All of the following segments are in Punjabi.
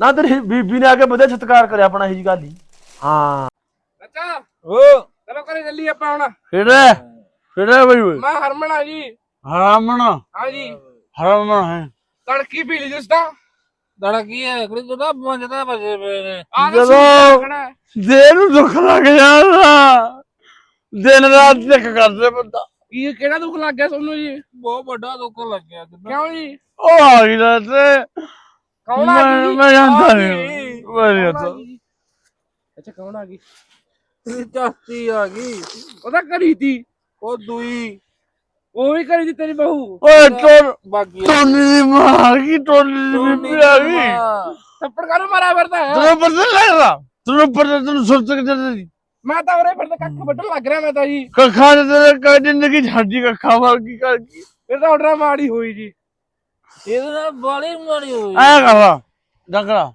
ਨਾ ਤੇਰੀ ਬੀਬੀ ਨੇ ਆ ਕੇ ਵਧੀਆ ਸਤਿਕਾਰ ਕਰਿਆ ਆਪਣਾ ਇਹ ਜੀ ਗੱਲ ਹੀ। ਹਾਂ। ਅੱਛਾ ਓ। ਚਲੋ ਘਰੇ ਚੱਲੀ ਆਪਾਂ ਹੁਣ। ਕਿਹੜਾ? ਕਿਹੜਾ ਬਈ ਓਏ? ਮੈਂ ਹਰਮਨ ਆ ਜੀ। ਹਰਾਮਣ ਹਾਂ ਜੀ। ਹਰਾਮਣ ਹੈ। ਤੜਕੀ ਪੀ ਲਈ ਜਿਸ ਤਾਂ। ਦੜਾ ਕੀ ਹੈ ਕੁੜੀ ਤੂੰ ਤਾਂ ਪੰਜਦਾ ਵਜੇ ਪਏ ਨੇ। ਜਦੋਂ- ਦੇ ਨੂੰ ਦੁੱਖ ਲੱਗ ਜਾਂਦਾ। ਦਿਨ ਰਾਤ ਇੱਕ ਕਰਦੇ ਬੰਦਾ। ਕੀ ਕਿਹੜਾ ਦੁੱਖ ਲੱਗ ਗਿਆ ਤੁਹਾਨੂੰ ਜੀ? ਬਹੁਤ ਵੱਡਾ ਦੁੱਖ ਲੱਗਿਆ ਕਿਉਂ ਜੀ? ਉਹ ਆ ਗਈ ਨਾ ਤੇ ਕੌਣ ਆ ਮੈਂ ਗਈ? ਮੈਂ ਜਾਂਦਾ ਆ ਨਹੀਂ। ਮੈਂ ਨਹੀਂ ਕੌਣ ਆ ਜਾਂਦਾ ਗਈ? ਜੀ? ਅੱਛਾ ਕੌਣ ਆ ਗਈ? ਚਾਚੀ ਆ ਗਈ। ਉਹਦਾ ਕਰੀ ਤੀ ਉਹ ਦੂਈ। ਉਹ ਵੀ ਕਰੀ ਤੀ ਤੇਰੀ ਬਹੂ। ਓਏ ਟੋਨ ਬਾਗੀ ਟੋਨੀ ਦੀ ਮਾਂ ਆ ਗਈ ਟੋਨੀ ਦੀ ਬੀਬੀ ਆ ਗਈ। ਥੱਪੜ ਕਾਹਨੂੰ ਮਾਰਿਆ ਫਿਰਦਾ? ਹੈ ਤੈਨੂੰ ਪਤਾ ਲੱਗਦਾ? ਤੈਨੂੰ ਪਤਾ ਤੈਨੂੰ ਸੁਰਤ ਕਿੱਥੇ ਦੀ ਮੈਂ ਤਾਂ ਉਰੇ ਫਿਰਦਾ ਕੱਖ ਵੱਢਣ ਲੱਗ ਰਿਹਾ ਮੈਂ ਤਾਂ ਜੀ। ਕੱਖਾਂ ਦੇ ਤੇਰੇ ਕਾ ਜ਼ਿੰਦਗੀ ਛੱਡੀ ਕੱਖਾਂ ਵਰਗੀ ਕਰ ਗਈ ਫਿਰ ਤਾਂ ਆਰਡਰ ਮਾੜੀ ਹੋਈ ਜੀ। ਇਹਦੇ ਨਾਲ ਬਾਲੀ ਮਾਰੀ ਹੋਈ। ਐ ਕਰ ਲਾ ਡੰਗਰਾ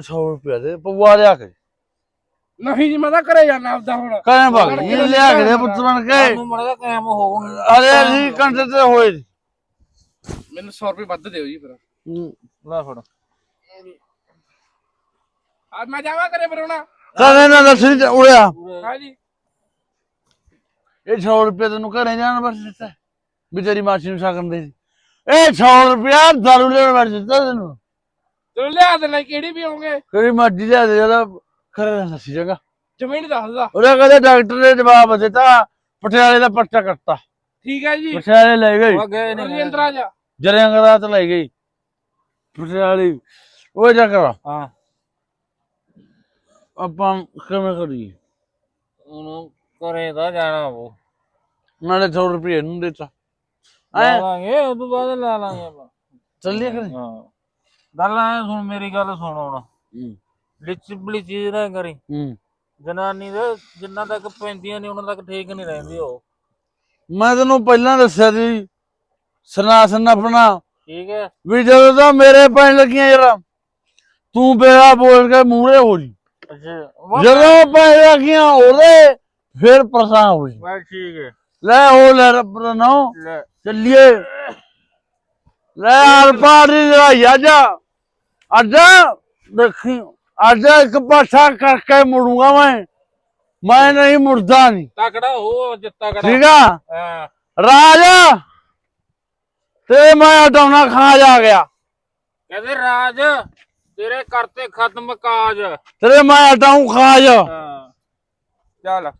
100 ਰੁਪਏ ਦੇ ਪਵਾ ਲਿਆ ਕੇ। ਨਹੀਂ ਜੀ ਮੈਂ ਤਾਂ ਘਰੇ ਜਾਣਾ ਆਪਦਾ ਹੁਣ। ਕਹਿੰਦੇ ਭਾਗ ਇਹ ਲਿਆ ਕੇ ਦੇ ਪੁੱਤ ਬਣ ਕੇ। ਨੂੰ ਮੜਾ ਕਾਇਮ ਹੋਣ ਅਰੇ ਅਸੀਂ ਘੰਟੇ ਤੇ ਹੋਏ। ਨੀ। ਮੈਨੂੰ 100 ਰੁਪਏ ਵੱਧ ਦਿਓ ਜੀ ਫਿਰ। ਲੈ ਫੜ। ਅੱਜ ਮੈਂ ਜਾਵਾਂ ਘਰੇ ਫਿਰ ਹੁਣ। ਕਹਿੰਦੇ ਨਾ ਦੱਸੀ ਤੇ ਉੜਿਆ। ਹਾਂ ਜੀ। ਇਹ 100 ਰੁਪਏ ਤੈਨੂੰ ਘਰੇ ਜਾਣ ਬਸ ਦਿੱਤਾ। ਵੀ ਤੇਰੀ ਮਾਸੀ ਨੂੰ ਸਾਕਣ ਦੇ। ਇਹ 100 ਰੁਪਿਆ ਦਾਰੂ ਲੈਣ ਵਾਰ ਦਿੱਤਾ ਤੈਨੂੰ। ਚਲੋ ਲਿਆ ਦੇਣਾ ਕਿਹੜੀ ਵੀ ਹੋਗੇ ਕਿਹੜੀ ਮਰਜ਼ੀ ਲਿਆ ਦੇ ਜਦਾ ਖਰੇ ਦੱਸੀ ਜਗਾ ਜ਼ਮੀਨ ਦੱਸਦਾ ਉਹਨੇ ਕਹਿੰਦੇ ਡਾਕਟਰ ਨੇ ਜਵਾਬ ਦਿੱਤਾ ਪਟਿਆਲੇ ਦਾ ਪਰਚਾ ਕੱਟਤਾ। ਠੀਕ ਹੈ ਜੀ। ਪਟਿਆਲੇ ਲੈ ਗਈ। ਉਹ ਗਏ ਜਾ। ਜਰਿਆਂ ਰਾਤ ਲੈ ਗਈ। ਪਟਿਆਲੇ। ਉਹ ਜਾ ਕਰ। ਹਾਂ। ਆਪਾਂ ਕਿਵੇਂ ਕਰੀਏ? ਉਹਨੂੰ ਕਰੇ ਤਾਂ ਜਾਣਾ ਉਹ ਨਾਲੇ 100 ਰੁਪਏ ਨੂੰ ਦਿੱਤਾ। ਐ ਲਾਂਗੇ ਉਹ ਤੋਂ ਬਾਅਦ ਲਾ ਲਾਂਗੇ ਆਪਾਂ। ਚੱਲੀਏ ਕਰੇ ਹਾਂ ਗੱਲ ਐ ਸੁਣ ਮੇਰੀ ਗੱਲ ਸੁਣ ਹੁਣ। ਹੂੰ। ਲਿਚ ਬਲਿਚੀ ਨਾ ਕਰੀ। ਹੂੰ। ਜਨਾਨੀ ਦੇ ਜਿੰਨਾ ਤੱਕ ਪੈਂਦੀਆਂ ਨੇ ਉਹਨਾਂ ਤੱਕ ਠੀਕ ਨਹੀਂ ਰਹਿੰਦੀ ਉਹ। ਮੈਂ ਤੈਨੂੰ ਪਹਿਲਾਂ ਦੱਸਿਆ ਸੀ ਸਨਾਸਨ ਆਪਣਾ। ਠੀਕ ਹੈ ਵੀ ਜਦੋਂ ਤਾਂ ਮੇਰੇ ਪੈਣ ਲੱਗੀਆਂ ਯਾਰ ਤੂੰ ਬੇੜਾ ਬੋਲ ਕੇ ਮੂਹਰੇ ਹੋ ਜੀ। ਅੱਛਾ ਜਦੋਂ ਪੈਣ ਲੱਗੀਆਂ ਉਹਦੇ ਫਿਰ ਪਰਸਾਂ ਹੋ ਜੀ। ਬਸ ਠੀਕ ਹੈ ਲੈ ਉਹ ਲੈ ਰੱਬ ਦਾ ਨਾਮ। ਲੈ। ਚੱਲੀਏ। ਲੈ ਆਰ ਪਾਰੀ ਲੜਾਈ ਅੱਜ ਅੱਜ ਦੇਖੀ ਅੱਜ ਇੱਕ ਪਾਸਾ ਕਰਕੇ ਮੁੜੂਗਾ ਮੈਂ। ਮੈਂ ਨਹੀਂ ਮੁੜਦਾ ਨਹੀਂ ਤਕੜਾ ਹੋ ਜਿੱਤਾ ਕੜਾ ਠੀਕ ਆ? ਹਾਂ। ਰਾਜ ਤੇ ਮੈਂ ਹਟਾਉਣਾ ਖਾ ਜਾ ਗਿਆ। ਕਹਿੰਦੇ ਰਾਜ ਤੇਰੇ ਕਰਤੇ ਖਤਮ ਕਾਜ। ਤੇਰੇ ਮੈਂ ਹਟਾਉਂ ਖਾਜ। ਹਾਂ। ਚੱਲ।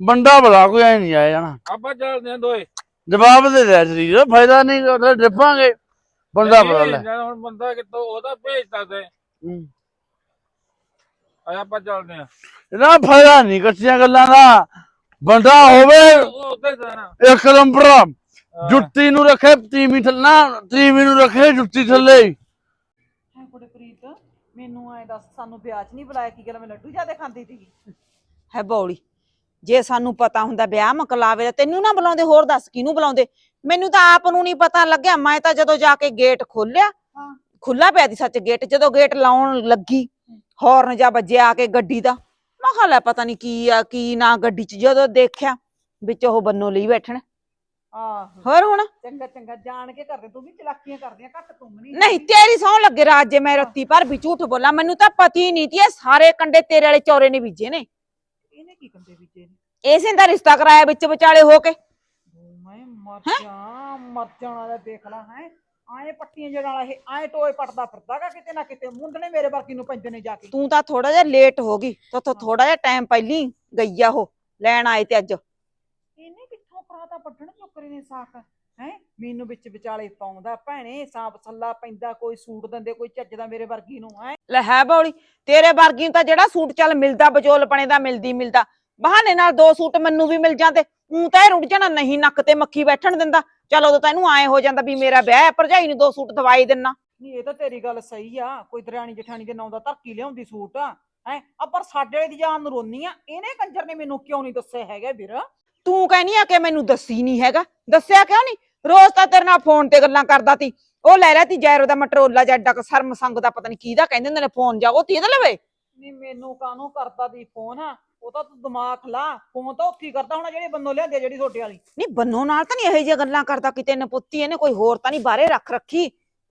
ਬੰਦਾ ਬਲਾ ਕੋਈ ਐ ਨਹੀਂ ਆਇਆ ਜਾਣਾ। ਆਪਾਂ ਚੱਲਦੇ ਆਂ ਦੋਏ। ਜਵਾਬ ਦੇ ਦੇ ਸਰੀਰ ਫਾਇਦਾ ਨਹੀਂ ਉਹਦਾ ਡਿੱਪਾਂਗੇ। ਬੰਦਾ ਬਦਲ ਲੈ। ਹੁਣ ਬੰਦਾ ਕਿਤੋਂ ਉਹਦਾ ਭੇਜਦਾ ਤੇ। ਹੂੰ। ਆ ਆਪਾਂ ਚੱਲਦੇ ਆਂ ਇਹਦਾ ਫਾਇਦਾ ਨਹੀਂ ਕੱਚੀਆਂ ਗੱਲਾਂ ਦਾ। ਬੰਦਾ ਹੋਵੇ ਉਹ ਉੱਧਰ ਜਾਣਾ ਇੱਕ ਨੰਬਰ ਜੁੱਤੀ ਨੂੰ ਰੱਖੇ ਤੀਵੀਂ ਥੱਲੇ ਨਾ ਤੀਵੀਂ ਨੂੰ ਰੱਖੇ ਜੁੱਤੀ ਥੱਲੇ। ਹੀ। ਹੈ ਕੁੜੇ ਪ੍ਰੀਤ ਮੈਨੂੰ ਐ ਦੱਸ ਸਾਨੂੰ ਵਿਆਹ 'ਚ ਨਹੀਂ ਬੁਲਾਇਆ ਕੀ ਗੱਲ ਮੈਂ ਲੱਡੂ ਜਿਆਦੇ ਖਾਂਦੀ ਸੀਗੀ। ਹੈ ਬੌਲੀ। ਜੇ ਸਾਨੂੰ ਪਤਾ ਹੁੰਦਾ ਵਿਆਹ ਮਕਲਾਵੇ ਦਾ ਤੈਨੂੰ ਨਾ ਬੁਲਾਉਂਦੇ ਹੋਰ ਦੱਸ ਕਿਹਨੂੰ ਬੁਲਾਉਂਦੇ? ਮੈਨੂੰ ਤਾਂ ਆਪ ਨੂੰ ਨਹੀਂ ਪਤਾ ਲੱਗਿਆ ਮੈਂ ਤਾਂ ਜਦੋਂ ਜਾ ਕੇ ਗੇਟ ਖੋਲਿਆ ਹਾਂ। ਖੁੱਲਾ ਪਿਆ ਦੀ ਸੱਚ ਗੇਟ ਜਦੋਂ ਗੇਟ ਲਾਉਣ ਲੱਗੀ ਹੌਰਨ ਜਾ ਵੱਜਿਆ ਆ ਕੇ ਗੱਡੀ ਦਾ। ਮੈਂ ਕਿਹਾ ਲੈ ਪਤਾ ਨਹੀਂ ਕੀ ਆ ਕੀ ਨਾ ਗੱਡੀ 'ਚ ਜਦੋਂ ਦੇਖਿਆ ਵਿੱਚ ਉਹ ਬੰਨੋ ਲਈ ਬੈਠਣ। ਆਹੋ। ਹੋਰ ਹੁਣ? ਚੰਗਾ ਚੰਗਾ ਜਾਣ ਕੇ ਕਰਦੇ ਤੂੰ ਵੀ ਚਲਾਕੀਆਂ ਕਰਦੀਆਂ ਘੱਟ ਤੂੰ ਨਹੀਂ ਨਹੀਂ ਤੇਰੀ ਸੌ ਲੱਗੇ ਰਾਜ ਜੇ ਮੈਂ ਰੱਤੀ ਪਰ ਵੀ ਝੂਠ ਬੋਲਾਂ ਮੈਨੂੰ ਤਾਂ ਪਤੀ ਨਹੀਂ ਤੀ ਇਹ ਸਾਰੇ ਕੰਡੇ ਤੇਰੇ ਵਾਲੇ ਚੌਰੇ ਨੇ ਬੀਜੇ ਨੇ। ਕੀ ਨੇ ਇਸੇ ਦਾ ਰਿਸ਼ਤਾ ਕਰਾਇਆ ਵਿੱਚ ਵਿਚਾਲੇ ਹੋ ਕੇ। ਮੈਂ ਮਰ ਜਾ ਮਰ ਜਾਣਾ ਦਾ ਦੇਖ ਲੈ ਹੈ। ਆਏ ਪੱਟੀਆਂ ਜਿਹੜਾ ਵਾਲਾ ਇਹ ਆਏ ਟੋਏ ਪਟਦਾ ਫਿਰਦਾਗਾ ਕਿਤੇ ਨਾ ਕਿਤੇ ਮੁੰਡਣੇ ਮੇਰੇ ਵਰਗੀ ਨੂੰ ਪੈਂਦੇ ਨੇ ਜਾ ਕੇ। ਤੂੰ ਤਾਂ ਥੋੜਾ ਜਿਹਾ ਲੇਟ ਹੋ ਗਈ ਤੋ ਥੋੜਾ ਜਿਹਾ ਟਾਈਮ ਪਹਿਲੀ ਗਈ ਆ ਉਹ ਲੈਣ ਆਏ ਤੇ ਅੱਜ। ਇਹਨੇ ਕਿੱਥੋਂ ਪਰਾਤਾ ਪੱਟਣ ਚੁੱਕਰੇ ਨੇ ਸਾਖ ਹੈ? ਮੈਨੂੰ ਵਿੱਚ ਵਿਚਾਲੇ ਪਾਉਂਦਾ ਭੈਣੇ ਸਾਂਪ ਸੱਲਾ ਪੈਂਦਾ ਕੋਈ ਸੂਟ ਦਿੰਦੇ ਕੋਈ ਚੱਜਦਾ ਮੇਰੇ ਵਰਗੀ ਨੂੰ ਹੈ? ਲੈ ਹੈ ਬੌਲੀ ਤੇਰੇ ਵਰਗੀ ਨੂੰ ਤਾਂ ਜਿਹੜਾ ਸੂਟ ਚੱਲ ਮਿਲਦਾ ਬਚੋਲ ਪਣੇ ਦਾ ਮਿਲਦੀ ਮਿਲਦਾ। ਬਹਾਨੇ ਨਾਲ ਦੋ ਸੂਟ ਮੈਨੂੰ ਵੀ ਮਿਲ ਜਾਂਦੇ ਉਂ ਤਾਂ ਇਹ ਰੁੜ ਜਾਣਾ ਨਹੀਂ ਨੱਕ ਤੇ ਮੱਖੀ ਬੈਠਣ ਦਿੰਦਾ। ਚਲ ਉਦੋਂ ਤੈਨੂੰ ਆਏ ਹੋ ਜਾਂਦਾ ਵੀ ਮੇਰਾ ਵਿਆਹ ਹੈ ਭਰਜਾਈ ਨੂੰ ਦੋ ਸੂਟ ਦਵਾਈ ਦਿੰਨਾ। ਨਹੀਂ ਇਹ ਤਾਂ ਤੇਰੀ ਗੱਲ ਸਹੀ ਆ ਕੋਈ ਦਰਿਆਣੀ ਜਠਾਣੀ ਦੇ ਨਾਂ ਦਾ ਧਰਕੀ ਲਿਆਉਂਦੀ ਸੂਟ ਹੈ? ਆ ਪਰ ਸਾਡੇ ਵਾਲੇ ਦੀ ਜਾਨ ਨੂੰ ਰੋਨੀ ਆ ਇਹਨੇ ਕੰਜਰ ਨੇ ਮੈਨੂੰ ਕਿਉਂ ਨਹੀਂ ਦੱਸਿਆ ਹੈਗਾ ਵੀਰ? ਤੂੰ ਕਹਿਨੀ ਆ ਕਿ ਮੈਨੂੰ ਦੱਸੀ ਨਹੀਂ ਹੈਗਾ। ਦੱਸਿਆ ਕਿਉਂ ਨਹੀਂ? ਰੋਜ਼ ਤਾਂ ਤੇਰੇ ਨਾਲ ਫੋਨ ਤੇ ਗੱਲਾਂ ਕਰਦਾ ਤੀ। ਉਹ ਲੈ ਲਿਆ ਤੀ ਜੈਰੋ ਦਾ ਮਟਰੋਲਾ ਜੱਡਾ ਕ ਸਰਮ ਸੰਗ ਦਾ ਪਤਾ ਨਹੀਂ ਕਿਹਦਾ ਕਹਿੰਦੇ ਹੁੰਦੇ ਨੇ ਫੋਨ ਜਾ ਉਹ ਤੀ ਇਹਦੇ ਲਵੇ। ਨਹੀਂ ਮੈਨੂੰ ਕਾਹਨੂੰ ਕਰਦਾ ਦੀ ਫੋਨ? ਆ ਉਹ ਤਾਂ ਤੂੰ ਦਿਮਾਗ ਲਾ ਫੋਨ ਤਾਂ ਉੱਥੇ ਕਰਦਾ ਹੋਣਾ ਜਿਹੜੀ ਬੰਨੋ ਲਿਆਂਦੀ ਜਿਹੜੀ ਛੋਟੇ ਵਾਲੀ। ਨਹੀਂ ਬੰਨੋ ਨਾਲ ਤਾਂ ਨਹੀਂ ਇਹੋ ਜਿਹੀਆਂ ਗੱਲਾਂ ਕਰਦਾ ਕਿਤੇ ਨਪੁੱਤੀ ਇਹਨੇ ਕੋਈ ਹੋਰ ਤਾਂ ਨਹੀਂ ਬਾਹਰੇ ਰੱਖ ਰੱਖੀ।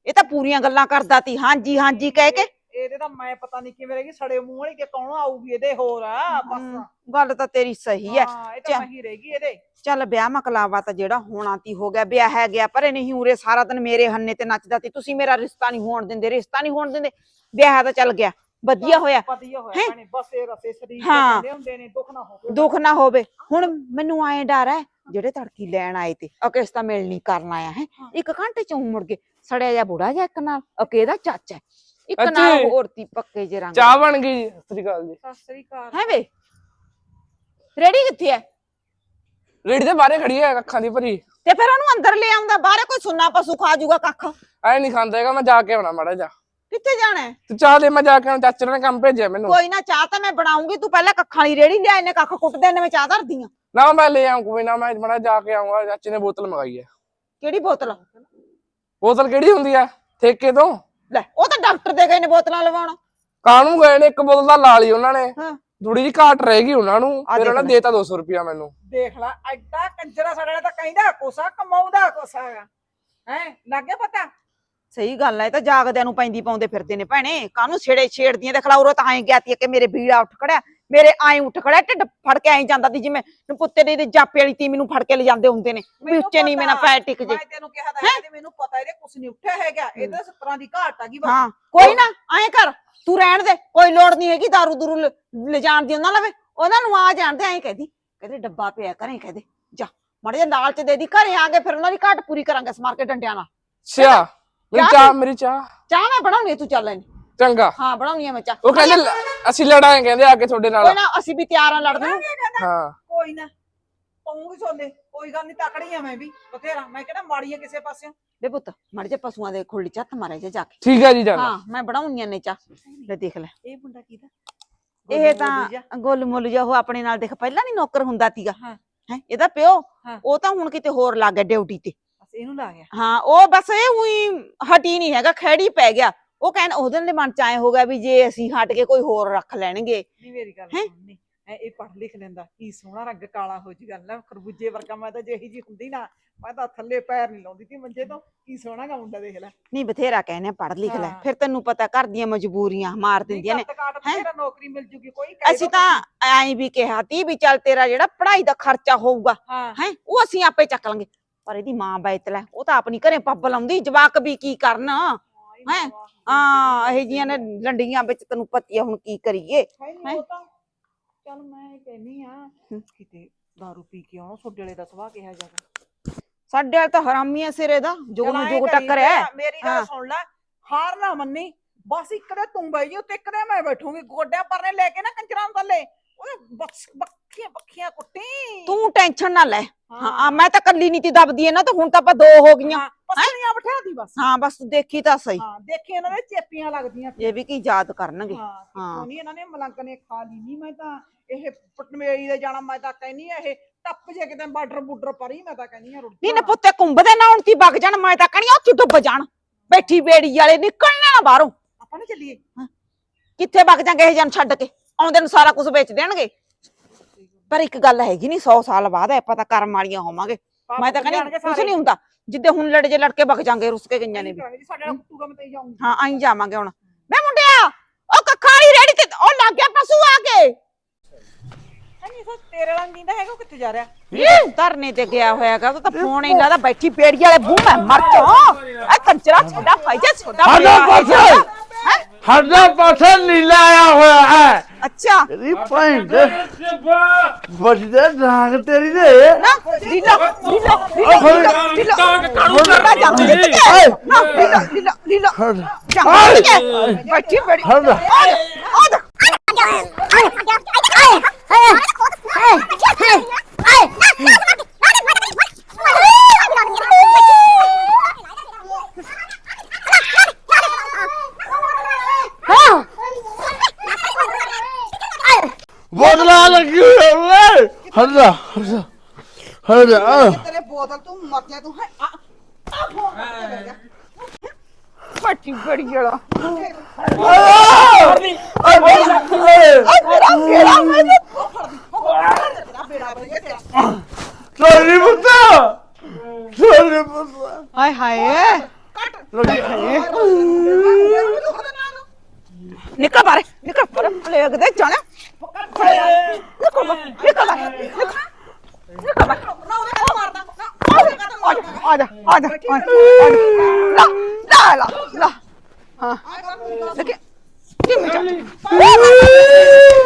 ਇਹ ਤਾਂ ਪੂਰੀਆਂ ਗੱਲਾਂ ਕਰਦਾ ਤੀ। ਹਾਂਜੀ ਹਾਂਜੀ ਕਹਿ ਕੇ। ਇਹਦੇ ਤਾਂ ਮੈਂ ਪਤਾ ਨਹੀਂ ਕਿਵੇਂ ਰਹੇਗੀ ਸੜੇ ਮੂੰਹ ਵਾਲੀ ਕਿ ਕੌਣ ਆਊਗੀ ਇਹਦੇ ਹੋਰ ਆ ਬਸ ਗੱਲ ਤਾਂ ਤੇਰੀ ਸਹੀ ਹੈ ਹਾਂ ਇਹ ਤਾਂ ਚੱਲ। ਰਹੇਗੀ ਇਹਦੇ ਚੱਲ ਵਿਆਹ ਮਕਲਾਵਾ ਤਾਂ ਜਿਹੜਾ ਹੋਣਾ ਤੀ ਹੋ ਗਿਆ ਵਿਆਹ ਹੈ ਗਿਆ ਪਰ ਇਹ ਨਹੀਂ ਉਰੇ ਸਾਰਾ ਦਿਨ ਮੇਰੇ ਹੰਨੇ ਤੇ ਨੱਚਦਾ ਤੀ ਤੁਸੀਂ ਮੇਰਾ ਰਿਸ਼ਤਾ ਨਹੀਂ ਹੋਣ ਦਿੰਦੇ ਰਿਸ਼ਤਾ ਨਹੀਂ ਹੋਣ ਦਿੰਦੇ ਵਿਆਹ ਤਾਂ ਚੱਲ ਗਿਆ ਵਧੀਆ ਹੋਇਆ ਵਧੀਆ ਹੋਇਆ ਹੈਂ? ਭੈਣੇ ਬਸੇ ਰਸੇ ਸਰੀਰ ਹਾਂ। ਕਹਿੰਦੇ ਹੁੰਦੇ ਨੇ ਦੁੱਖ ਨਾ ਹੋਵੇ ਦੁੱਖ ਨਾ ਹੋਵੇ ਹੁਣ ਮੈਨੂੰ ਐਂ ਡਰ ਹੈ ਜਿਹੜੇ ਤੜਕੀ ਲੈਣ ਆਏ ਤੇ ਅਕੇ ਇਸ ਤਾਂ ਮਿਲ ਨਹੀਂ ਕਰਨ ਆਇਆ ਹੈ ਹਾਂ। ਇੱਕ ਘੰਟੇ ਚ ਊਂ ਮੁੜ ਗਏ ਸੜਿਆ ਜਾ ਬੁੜਾ ਜਾ ਇੱਕ ਨਾਲ ਅਕੇ ਦਾ ਚਾਚਾ ਹੈ। ਇੱਕ ਅੱਛਾ ਨਾਲ। ਹੋਰ ਤੀ ਪੱਕੇ ਜੇ ਰੰਗ ਚਾਹ ਬਣ ਗਈ ਜੀ ਸਤਿ ਸ਼੍ਰੀ ਅਕਾਲ ਜੀ। ਸਤਿ ਸ੍ਰੀ ਅਕਾਲ। ਹੈ ਵੇ? ਰੈਡੀ ਕਿੱਥੇ ਹੈ ਰੇੜੀ ਦੇ ਬਾਹਰੇ ਖੜੀ ਹੈ ਅੱਖਾਂ ਦੀ ਭਰੀ। ਤੇ ਫਿਰ ਉਹਨੂੰ ਅੰਦਰ ਲੈ ਆਉਂਦਾ ਬਾਹਰ ਕੋਈ ਸੁੰਨਾ ਪਸ਼ੂ ਖਾ ਜਾਊਗਾ ਕੱਖ? ਐ ਨਹੀਂ ਖਾਂਦਾ ਹੈਗਾ ਮੈਂ ਜਾ ਕੇ ਆਉਣਾ ਮਾੜਾ ਜਾ ਕਿੱਥੇ ਜਾਣਾ ਹੈ? ਤੂੰ ਚਾਹ ਦੇ ਮੈਂ ਜਾ ਕੇ ਆਉਣਾ ਚਾਚੇ ਨੇ ਕੰਮ ਭੇਜਿਆ ਮੈਨੂੰ। ਕੋਈ ਨਾ ਚਾਹ ਤਾਂ ਮੈਂ ਬਣਾਉਂਗੀ ਤੂੰ ਪਹਿਲਾਂ ਕੱਖਾਂ ਵਾਲੀ ਰੇੜੀ ਲਿਆ ਇਹਨੇ ਕੱਖ ਕੁੱਟਦੇ ਨੇ ਮੈਂ ਚਾਹ ਧਰਦੀ ਆ। ਨਾ ਮੈਂ ਲੈ ਆਉਂ ਕੋਈ ਨਾ ਮੈਂ ਮਾੜਾ ਜਾ ਕੇ ਆਉਂਗਾ ਚਾਚੇ ਨੇ ਬੋਤਲ ਮੰਗਾਈ ਹੈ ਕਿਹੜੀ ਬੋਤਲ? ਬੋਤਲ ਕਿਹੜੀ ਹੁੰਦੀ ਆ ਠੇਕੇ ਤੋਂ? ਲੈ ਉਹ ਤਾਂ ਡਾਕਟਰ ਦੇ ਗਏ ਨੇ ਬੋਤਲਾਂ ਲਵਾਉਣ। ਕਾਹਨੂੰ ਗਏ ਨੇ? ਇੱਕ ਬੋਤਲ ਦਾ ਲਾ ਲਈ ਉਹਨਾਂ ਨੇ। ਹਾਂ। ਥੋੜੀ ਜਿਹੀ ਘਾਟ ਰਹੇਗੀ ਉਹਨਾਂ ਨੂੰ। ਫਿਰ ਦੇਖ ਉਹਨਾਂ ਲੈ। ਦੇਤਾ 200 ਰੁਪਿਆ ਮੈਨੂੰ। ਦੇਖ ਲੈ ਐਡਾ ਕੰਜਰਾ ਸਾਡੇ ਨਾਲ ਤਾਂ ਕਹਿੰਦਾ ਕੋਸਾ ਕਮਾਉਂਦਾ ਕੋਸਾ ਹੈ ਹੈ ਲੱਗੇ ਪਤਾ? ਸਹੀ ਗੱਲ ਹੈ ਇਹ ਤਾਂ ਜਾਗਦਿਆਂ ਨੂੰ ਪੈਂਦੀ ਪਾਉਂਦੇ ਫਿਰਦੇ ਨੇ ਭੈਣੇ। ਕਾਹਨੂੰ ਛੇੜੇ ਛੇੜਦੀਆਂ ਤੇ ਖਲਾਉਰੋ ਤਾਂ ਐਂ ਗਿਆ ਤੀ ਕਿ ਮੇਰੇ ਵੀੜਾ ਉੱਠ ਖੜਿਆ। ਮੇਰੇ ਐਂ ਉੱਠ ਖੜਿਆ ਢਿੱਡ ਫੜ ਕੇ ਐਂ ਜਾਂਦਾ ਤੀ ਜਿਵੇਂ ਪੁੱਤੇ ਦੇ ਜਾਪੇ ਵਾਲੀ ਤੀ ਮੈਨੂੰ ਫੜ ਕੇ ਲਿਜਾਂਦੇ ਹੁੰਦੇ ਨੇ ਵੀ ਉੱਚੇ ਨਹੀਂ ਮੇਰਾ ਪੈਰ ਟਿਕ ਜੇ। ਮੈਂ ਤੈਨੂੰ ਕਿਹਾ ਤਾਂ ਹੈ ਤੇ ਮੈਨੂੰ ਪਤਾ ਇਹਦੇ ਕੁਛ ਨਹੀਂ ਉੱਠਿਆ ਹੈਗਾ ਇਹਦੇ ਸੱਤਰਾਂ ਦੀ ਘਾਟ ਆ ਗਈ ਬਸ। ਹਾਂ ਕੋਈ ਨਾ ਐਂ ਕਰ ਤੂੰ ਰਹਿਣ ਦੇ ਕੋਈ ਲੋੜ ਨਹੀਂ ਹੈਗੀ ਦਾਰੂ ਦੂਰੂ ਲ- ਲਿਜਾਣ ਦੀ ਉਹਨਾਂ ਲਵੇ ਉਹਨਾਂ ਨੂੰ ਆ ਜਾਣਦੇ ਐਂ ਕਹਦੀ ਕਹਿੰਦੇ ਡੱਬਾ ਪਿਆ ਘਰੇ ਕਹਦੇ ਜਾ ਮਾੜੇ ਜਿਹਾ ਲਾਲ ਚ ਦੇ ਦੀ ਘਰੇ ਆ ਕੇ ਫਿਰ ਉਹਨਾਂ ਦੀ ਘਾਟ ਪੂਰੀ ਕਰਾਂਗੇ ਸਮਾਰ ਕੇ ਡੰਡਿਆਂ ਨਾਲ। ਸਿਆ ਮੇਰੀ ਚਾਹ ਚਾਹ ਮੇਰੀ ਚਾਹ। ਚਾਹ ਮੈਂ ਬਣਾਉਣੀ ਤੂੰ ਚੱਲ ਲੈਣੀ ਚੰਗਾ। ਹਾਂ ਬਣਾਉਣੀ ਆ ਮੈਂ ਚਾਹ। ਉਹ ਕਹਿੰਦੇ ਲ- ਅਸੀਂ ਲੜਾਂਗੇ ਕਹਿੰਦੇ ਆ ਕੇ ਤੁਹਾਡੇ ਕੋਈ ਨਾਲ ਨਾ ਅਸੀਂ ਵੀ ਤਿਆਰ ਆ ਲੜਨ ਨੂੰ। ਹਾਂ। ਕੋਈ ਨਾ ਪਾਉਂਗੀ ਸੋਲੇ ਕੋਈ ਗੱਲ ਨਹੀਂ ਤਕੜੀ ਆ ਮੈਂ ਵੀ ਬਥੇਰਾ। ਮੈਂ ਕਿਹੜਾ ਮਾੜੀ ਆ ਕਿਸੇ ਪਾਸਿਓਂ। ਦੇ ਪੁੱਤ ਮੜ ਜੇ ਪਸ਼ੂਆਂ ਦੇ ਖੁੱਲੀ ਚੱਤ ਮਾਰੇ ਜੇ ਜਾ ਕੇ। ਠੀਕ ਹੈ ਜੀ ਜਾਨਾ ਹਾਂ ਮੈਂ ਬਣਾਉਣੀ ਆ ਨੇ ਚਾਹ। ਲੈ ਦੇਖ ਲੈ। ਇਹ ਮੁੰਡਾ ਕਿਹਦਾ? ਇਹ ਤਾਂ ਗੋਲ ਮੁੱਲ ਜਿਹਾ ਉਹ ਆਪਣੇ ਨਾਲ ਦੇਖ ਪਹਿਲਾਂ ਨਹੀਂ ਨੌਕਰ ਹੁੰਦਾ ਤੀਗਾ ਹਾਂ। ਹੈ ਇਹਦਾ ਪਿਓ ਹਾਂ। ਉਹ ਤਾਂ ਹੁਣ ਕਿਤੇ ਹੋਰ ਲੱਗ ਗਿਆ ਡਿਊਟੀ ਤੇ। ਬਸ ਇਹਨੂੰ ਲਾ ਗਿਆ। ਹਾਂ ਉਹ ਬਸ ਇਹ ਉਹੀ ਹਟੀ ਨਹੀਂ ਹੈਗਾ ਖੈੜੀ ਪੈ ਗਿਆ। ਉਹ ਕਹਿਣ ਉਹਦੇ ਦੇ ਮਨ ਚ ਆਏ ਹੋ ਗਿਆ ਵੀ ਜੇ ਅਸੀਂ ਹਟ ਕੇ ਕੋਈ ਹੋਰ ਰੱਖ ਲੈਣਗੇ ਨਹੀਂ ਮੇਰੀ ਗੱਲ ਹੈਂ? ਸੁਣਨੀ ਐ ਇਹ ਪੜ੍ਹ ਲਿਖ ਲੈਂਦਾ ਕੀ ਸੋਹਣਾ ਰੰਗ ਕਾਲਾ ਹੋ ਜੀ ਗੱਲ ਨਾ ਖਰਬੂਜੇ ਵਰਗਾ ਮੈਂ ਤਾਂ ਜਿਹੀ ਜੀ ਹੁੰਦੀ ਨਾ ਮੈਂ ਤਾਂ ਥੱਲੇ ਪੈਰ ਨਹੀਂ ਲਾਉਂਦੀ ਤੀ ਮੰਜੇ ਤੋਂ ਕੀ ਸੋਹਣਾ ਗਾ ਮੁੰਡਾ ਦੇਖ ਲੈ ਨਹੀਂ ਬਥੇਰਾ ਕਹਿੰਦੇ ਪੜ ਲਿਖ ਲੈ ਹਾਂ। ਫਿਰ ਤੈਨੂੰ ਪਤਾ ਘਰ ਦੀਆਂ ਮਜਬੂਰੀਆਂ ਮਾਰ ਦਿੰਦੀਆਂ ਨੇ ਕੱਟ ਹੈਂ? ਬਥੇਰਾ ਨੌਕਰੀ ਮਿਲ ਜੂਗੀ ਕੋਈ ਕਹਿ ਅਸੀਂ ਦੋ ਤਾਂ ਐਂ ਵੀ ਕਿਹਾ ਤੀ ਵੀ ਚੱਲ ਤੇਰਾ ਜਿਹੜਾ ਪੜ੍ਹਾਈ ਦਾ ਖਰਚਾ ਹੋਊਗਾ ਹਾਂ ਹੈ ਉਹ ਅਸੀਂ ਆਪੇ ਚੱਕ ਲਾਂਗੇ ਪਰ ਇਹਦੀ ਮਾਂ ਬੈਤ ਲੈ ਉਹ ਤਾਂ ਆਪਣੀ ਘਰੇ ਪੱਬ ਲਾਉਂਦੀ ਜਵਾਕ ਵੀ ਕੀ ਕਰਨ ਹੈਂ ਹੈਂ? ਇਹ ਜੀਆਂ ਨੇ ਲੰਡੀਆਂ ਵਿੱਚ ਤੈਨੂੰ ਪਤੀ ਆ ਹੁਣ ਕੀ ਕਰੀਏ ਹੈਂ? ਉਹ ਤਾਂ ਚੱਲ ਮੈਂ ਕਹਿੰਨੀ ਆ ਕਿਤੇ ਦਾਰੂ ਪੀ ਕੇ ਆਉਣਾ ਛੋਡੇ ਵਾਲੇ ਦਾ ਸੁਭਾਅ ਕਿਹਾ ਜਾਵੇ ਸਾਡੇ ਵਾਲ ਤਾਂ ਹਰਾਮੀਆਂ ਸਿਰੇ ਦਾ ਜੁਗ ਚੱਲ ਨੂੰ ਜੁਗ ਕਰੀ ਟੱਕਰਿਆ ਜਾ, ਮੇਰੀ। ਗੱਲ ਸੁਣ ਲੈ ਹਾਰ ਨਾ ਮੰਨੀ ਬਸ ਇੱਕ ਦੇ ਤੂੰ ਬਈ ਉੱਤੇ ਇੱਕ ਦੇ ਮੈਂ ਬੈਠੂਗੀ ਗੋਡਿਆਂ ਪਰਨੇ ਲੈ ਕੇ ਨਾ ਕੰਜਰਾਂ ਨੂੰ ਥੱਲੇ ਓਏ ਬਸ ਬੱਖੀਆਂ ਬੱਖੀਆਂ ਕੁੱਟੀ। ਤੂੰ ਟੈਨਸ਼ਨ ਨਾ ਲੈ। ਹਾਂ ਮੈਂ ਤਾਂ ਕੱਲੀ ਨਹੀਂ ਤੀ ਦਬਦੀ ਇਹਨਾਂ ਤਾਂ ਹੁਣ ਤਾਂ ਆਪਾਂ ਦੋ ਹੋ ਗਈਆਂ। ਪਸਲੀਆਂ ਬਿਠਾ ਦੀ ਬਸ। ਹਾਂ ਬਸ ਦੇਖੀ ਤਾਂ ਸਹੀ। ਹਾਂ ਦੇਖੀ ਇਹਨਾਂ ਦੇ ਚੇਪੀਆਂ ਲੱਗਦੀਆਂ। ਇਹ ਵੀ ਕੀ ਯਾਦ ਕਰਨਗੇ। ਹਾਂ ਨਹੀਂ ਇਹਨਾਂ ਨੇ ਮਲੰਗ ਨੇ ਖਾ ਲਈ ਨਹੀਂ ਮੈਂ ਤਾਂ ਇਹ ਪਟਮੇਰੀ ਦੇ ਜਾਣਾ ਮੈਂ ਤਾਂ ਕਹਿੰਨੀ ਆ ਇਹ ਟੱਪ ਜੇ ਕਿਤੇ ਬਾਰਡਰ ਬੁੱਡਰ ਪਰੀ ਮੈਂ ਤਾਂ ਕਹਿੰਨੀ ਆ ਰੁੱਟ ਨਹੀਂ ਨਾ ਪੁੱਤੇ ਕੁੰਭਦੇ ਨਾ ਹੁਣ ਤੀ ਵਗ ਜਾਣ ਮੈਂ ਤਾਂ ਕਹਣੀ ਉੱਥੇ ਡੁੱਬ ਜਾਣ। ਬੈਠੀ ਬੇੜੀ ਵਾਲੇ ਨਿਕਲਣਾ ਨਾ ਬਾਹਰੋਂ। ਆਪਾਂ ਨੇ ਚੱਲੀਏ? ਕਿੱਥੇ ਵਗ ਜਾਂਗੇ ਇਹ ਜਨ ਛੱਡ ਕੇ? ਆਉਂਦੇ ਨੂੰ ਸਾਰਾ ਕੁਝ ਵੇਚ ਦੇਣਗੇ। ਪਰ ਇੱਕ ਗੱਲ ਹੈਗੀ ਨਹੀਂ 100 ਸਾਲ ਬਾਅਦ ਆਪਾਂ ਤਾਂ ਕਰਮ ਵਾਲੀਆਂ ਹੋਵਾਂਗੇ। ਮੈਂ ਤਾਂ ਕਹਿੰਦੀ ਕੁਝ ਨਹੀਂ ਹੁੰਦਾ ਜਿੱਦੇ ਹੁਣ ਲੜ ਜੇ ਲੜ ਕੇ ਵਗ ਜਾਂਗੇ ਰੁੱਸ ਕੇ ਗਈਆਂ ਨੇ ਵੀ। ਸਾਡੇ ਨਾਲ ਕੁੱਟੂਗਾ ਮੈਂ ਤੇ ਜਾਊਂਗੀ। ਹਾਂ ਆਈ ਜਾਵਾਂਗੇ ਹੁਣ। ਮੈਂ ਮੁੰਡਿਆ ਉਹ ਕੱਖਾਰੀ ਰੇੜੀ ਤੇ ਉਹ ਲੱਗ ਗਿਆ ਪਸ਼ੂ ਆ ਕੇ। ਨਹੀਂ ਸੋ ਤੇਰੇ ਰੰਗ ਜਿੰਦਾ ਹੈਗਾ ਕਿੱਥੇ ਜਾ ਰਿਹਾ? ਇਹ ਧਰਨੇ ਤੇ ਗਿਆ ਹੋਇਆਗਾ ਉਹ ਤਾਂ ਫੋਨ ਹੀ ਲਾਦਾ ਬੈਠੀ ਪੇੜੀ ਵਾਲੇ ਬੂਹ ਮੈਂ ਮਰ ਜਾ ਇਹ ਕੰਚਰਾ ਛੋਡਾ ਫਾਇਦਾ ਛੋਡਾ ਪਾਸੇ ਸਾਡਾ ਪਾਸੇ ਨੀਲਾ ਆਇਆ ਹੋਇਆ ਹੈ। ਅੱਛਾ। ਤੇਰੀ ਭੈਣ ਦੇ ਤੇਰੀ ਦੇ। ਨਾ ਲੀਲਾ ਲੀਲਾ ਉਹ ਲੀਲਾ ਫਿਰ- ਲੀਲਾ ਕਾਹਨੂੰ ਲੀਲਾ ਜਾਂਦੀ ਏ, ਕਿੱਥੇ ਨਾ ਲੀਲਾ ਲੀਲਾ ਲੀਲਾ ਹਟ ਜਾਂਦੀ ਕਿੱਥੇ ਬੈਠੀ ਬੜੀ ਹਟ ਉਹ ਦੇਖ ਬੋਤਲਾਂ ਲੱਗੀ ਹੋਈ ਓਏ ਹਟ ਜਾ ਹਟ ਜਾ ਹਟ ਜਾ ਤੇਰੇ ਬੋਤਲ ਤੂੰ ਮਰ ਜਾ ਤੂੰ ਹੈ ਆ ਆ ਫੋਨ ਕਰ ਗਿਆ ਬੈਠੀ ਬੜੀ ਵਾਲਾ ਤੇਰਾ ਬੇੜਾ ਬਣ ਗਿਆ ਤੇਰਾ ਸੋਰੀ ਪੁੱਤਾ ਸੋਰੀ ਪੁੱਤਾ ਹਾਏ ਹਾਏ। ਲੱਗੀ ਪਲੇਗ ਦੇ ਜਾਣਾ ਨਿਕਲ ਬਾ ਨਿਕਲ ਬਾ ਨਿਕਲ ਬਾ ਆ ਜਾ ਆ ਜਾ ਆ ਜਾ ਲਾ ਲਾ ਲਾ ਲਾ ਹਾਂ ਦੇਖੇ ਕਿਵੇਂ ਚੱਲ ਮੈਂ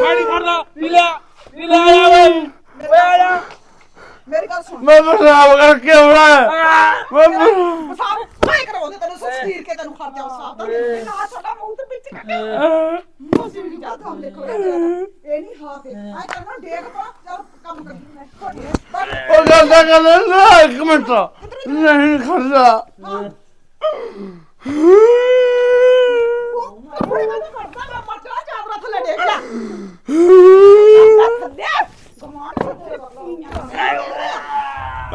ਨਹੀਂ ਕਰਦਾ ਨੀਲਾ ਨੀਲਾ ਆ ਜਾ ਓਏ ਓਏ ਆ ਜਾ ਮੇਰੀ ਗੱਲ ਸੁਣ। ਮੈਂ ਬਸਾਬ ਕਰਕੇ ਆਉਣਾ ਮੈਂ ਬ- ਸਾਬ ਮੈਂ ਕਰਾਉਂਦੇ ਤੈਨੂੰ ਸਸਤੀਰ ਕੇ ਤੈਨੂੰ ਖਰਚਾ ਉਸ ਸਾਬ ਦਾ ਨਾ ਸਾਡਾ ਮੂੰਹ ਤੇ ਵਿੱਚ ਮੋਸੀ ਵੀ ਜਾਦਾ ਹਮ ਦੇਖੋ ਇਹ ਨਹੀਂ ਹਾਂ ਤੇ ਆ ਕਰਨਾ ਡੇਗ ਪਾ ਚੱਲ ਕੰਮ ਕਰੀ ਮੈਂ ਤੁਹਾਡੇ ਉਹ ਗੱਲ ਤਾਂ ਗੱਲ ਨਾ ਇੱਕ ਮਿੰਟ। ਨਹੀਂ ਖੜਦਾ ਆਪਣੇ ਨਾਲ ਕਰਦਾ ਮੈਂ ਮਰ ਜਾ ਚਾਦਰਾ ਥੱਲੇ ਡੇਗ ਜਾ ਥੱਲੇ ਕਮਾਨ ਤੇਰੇ ਬੱਕੀਆਂ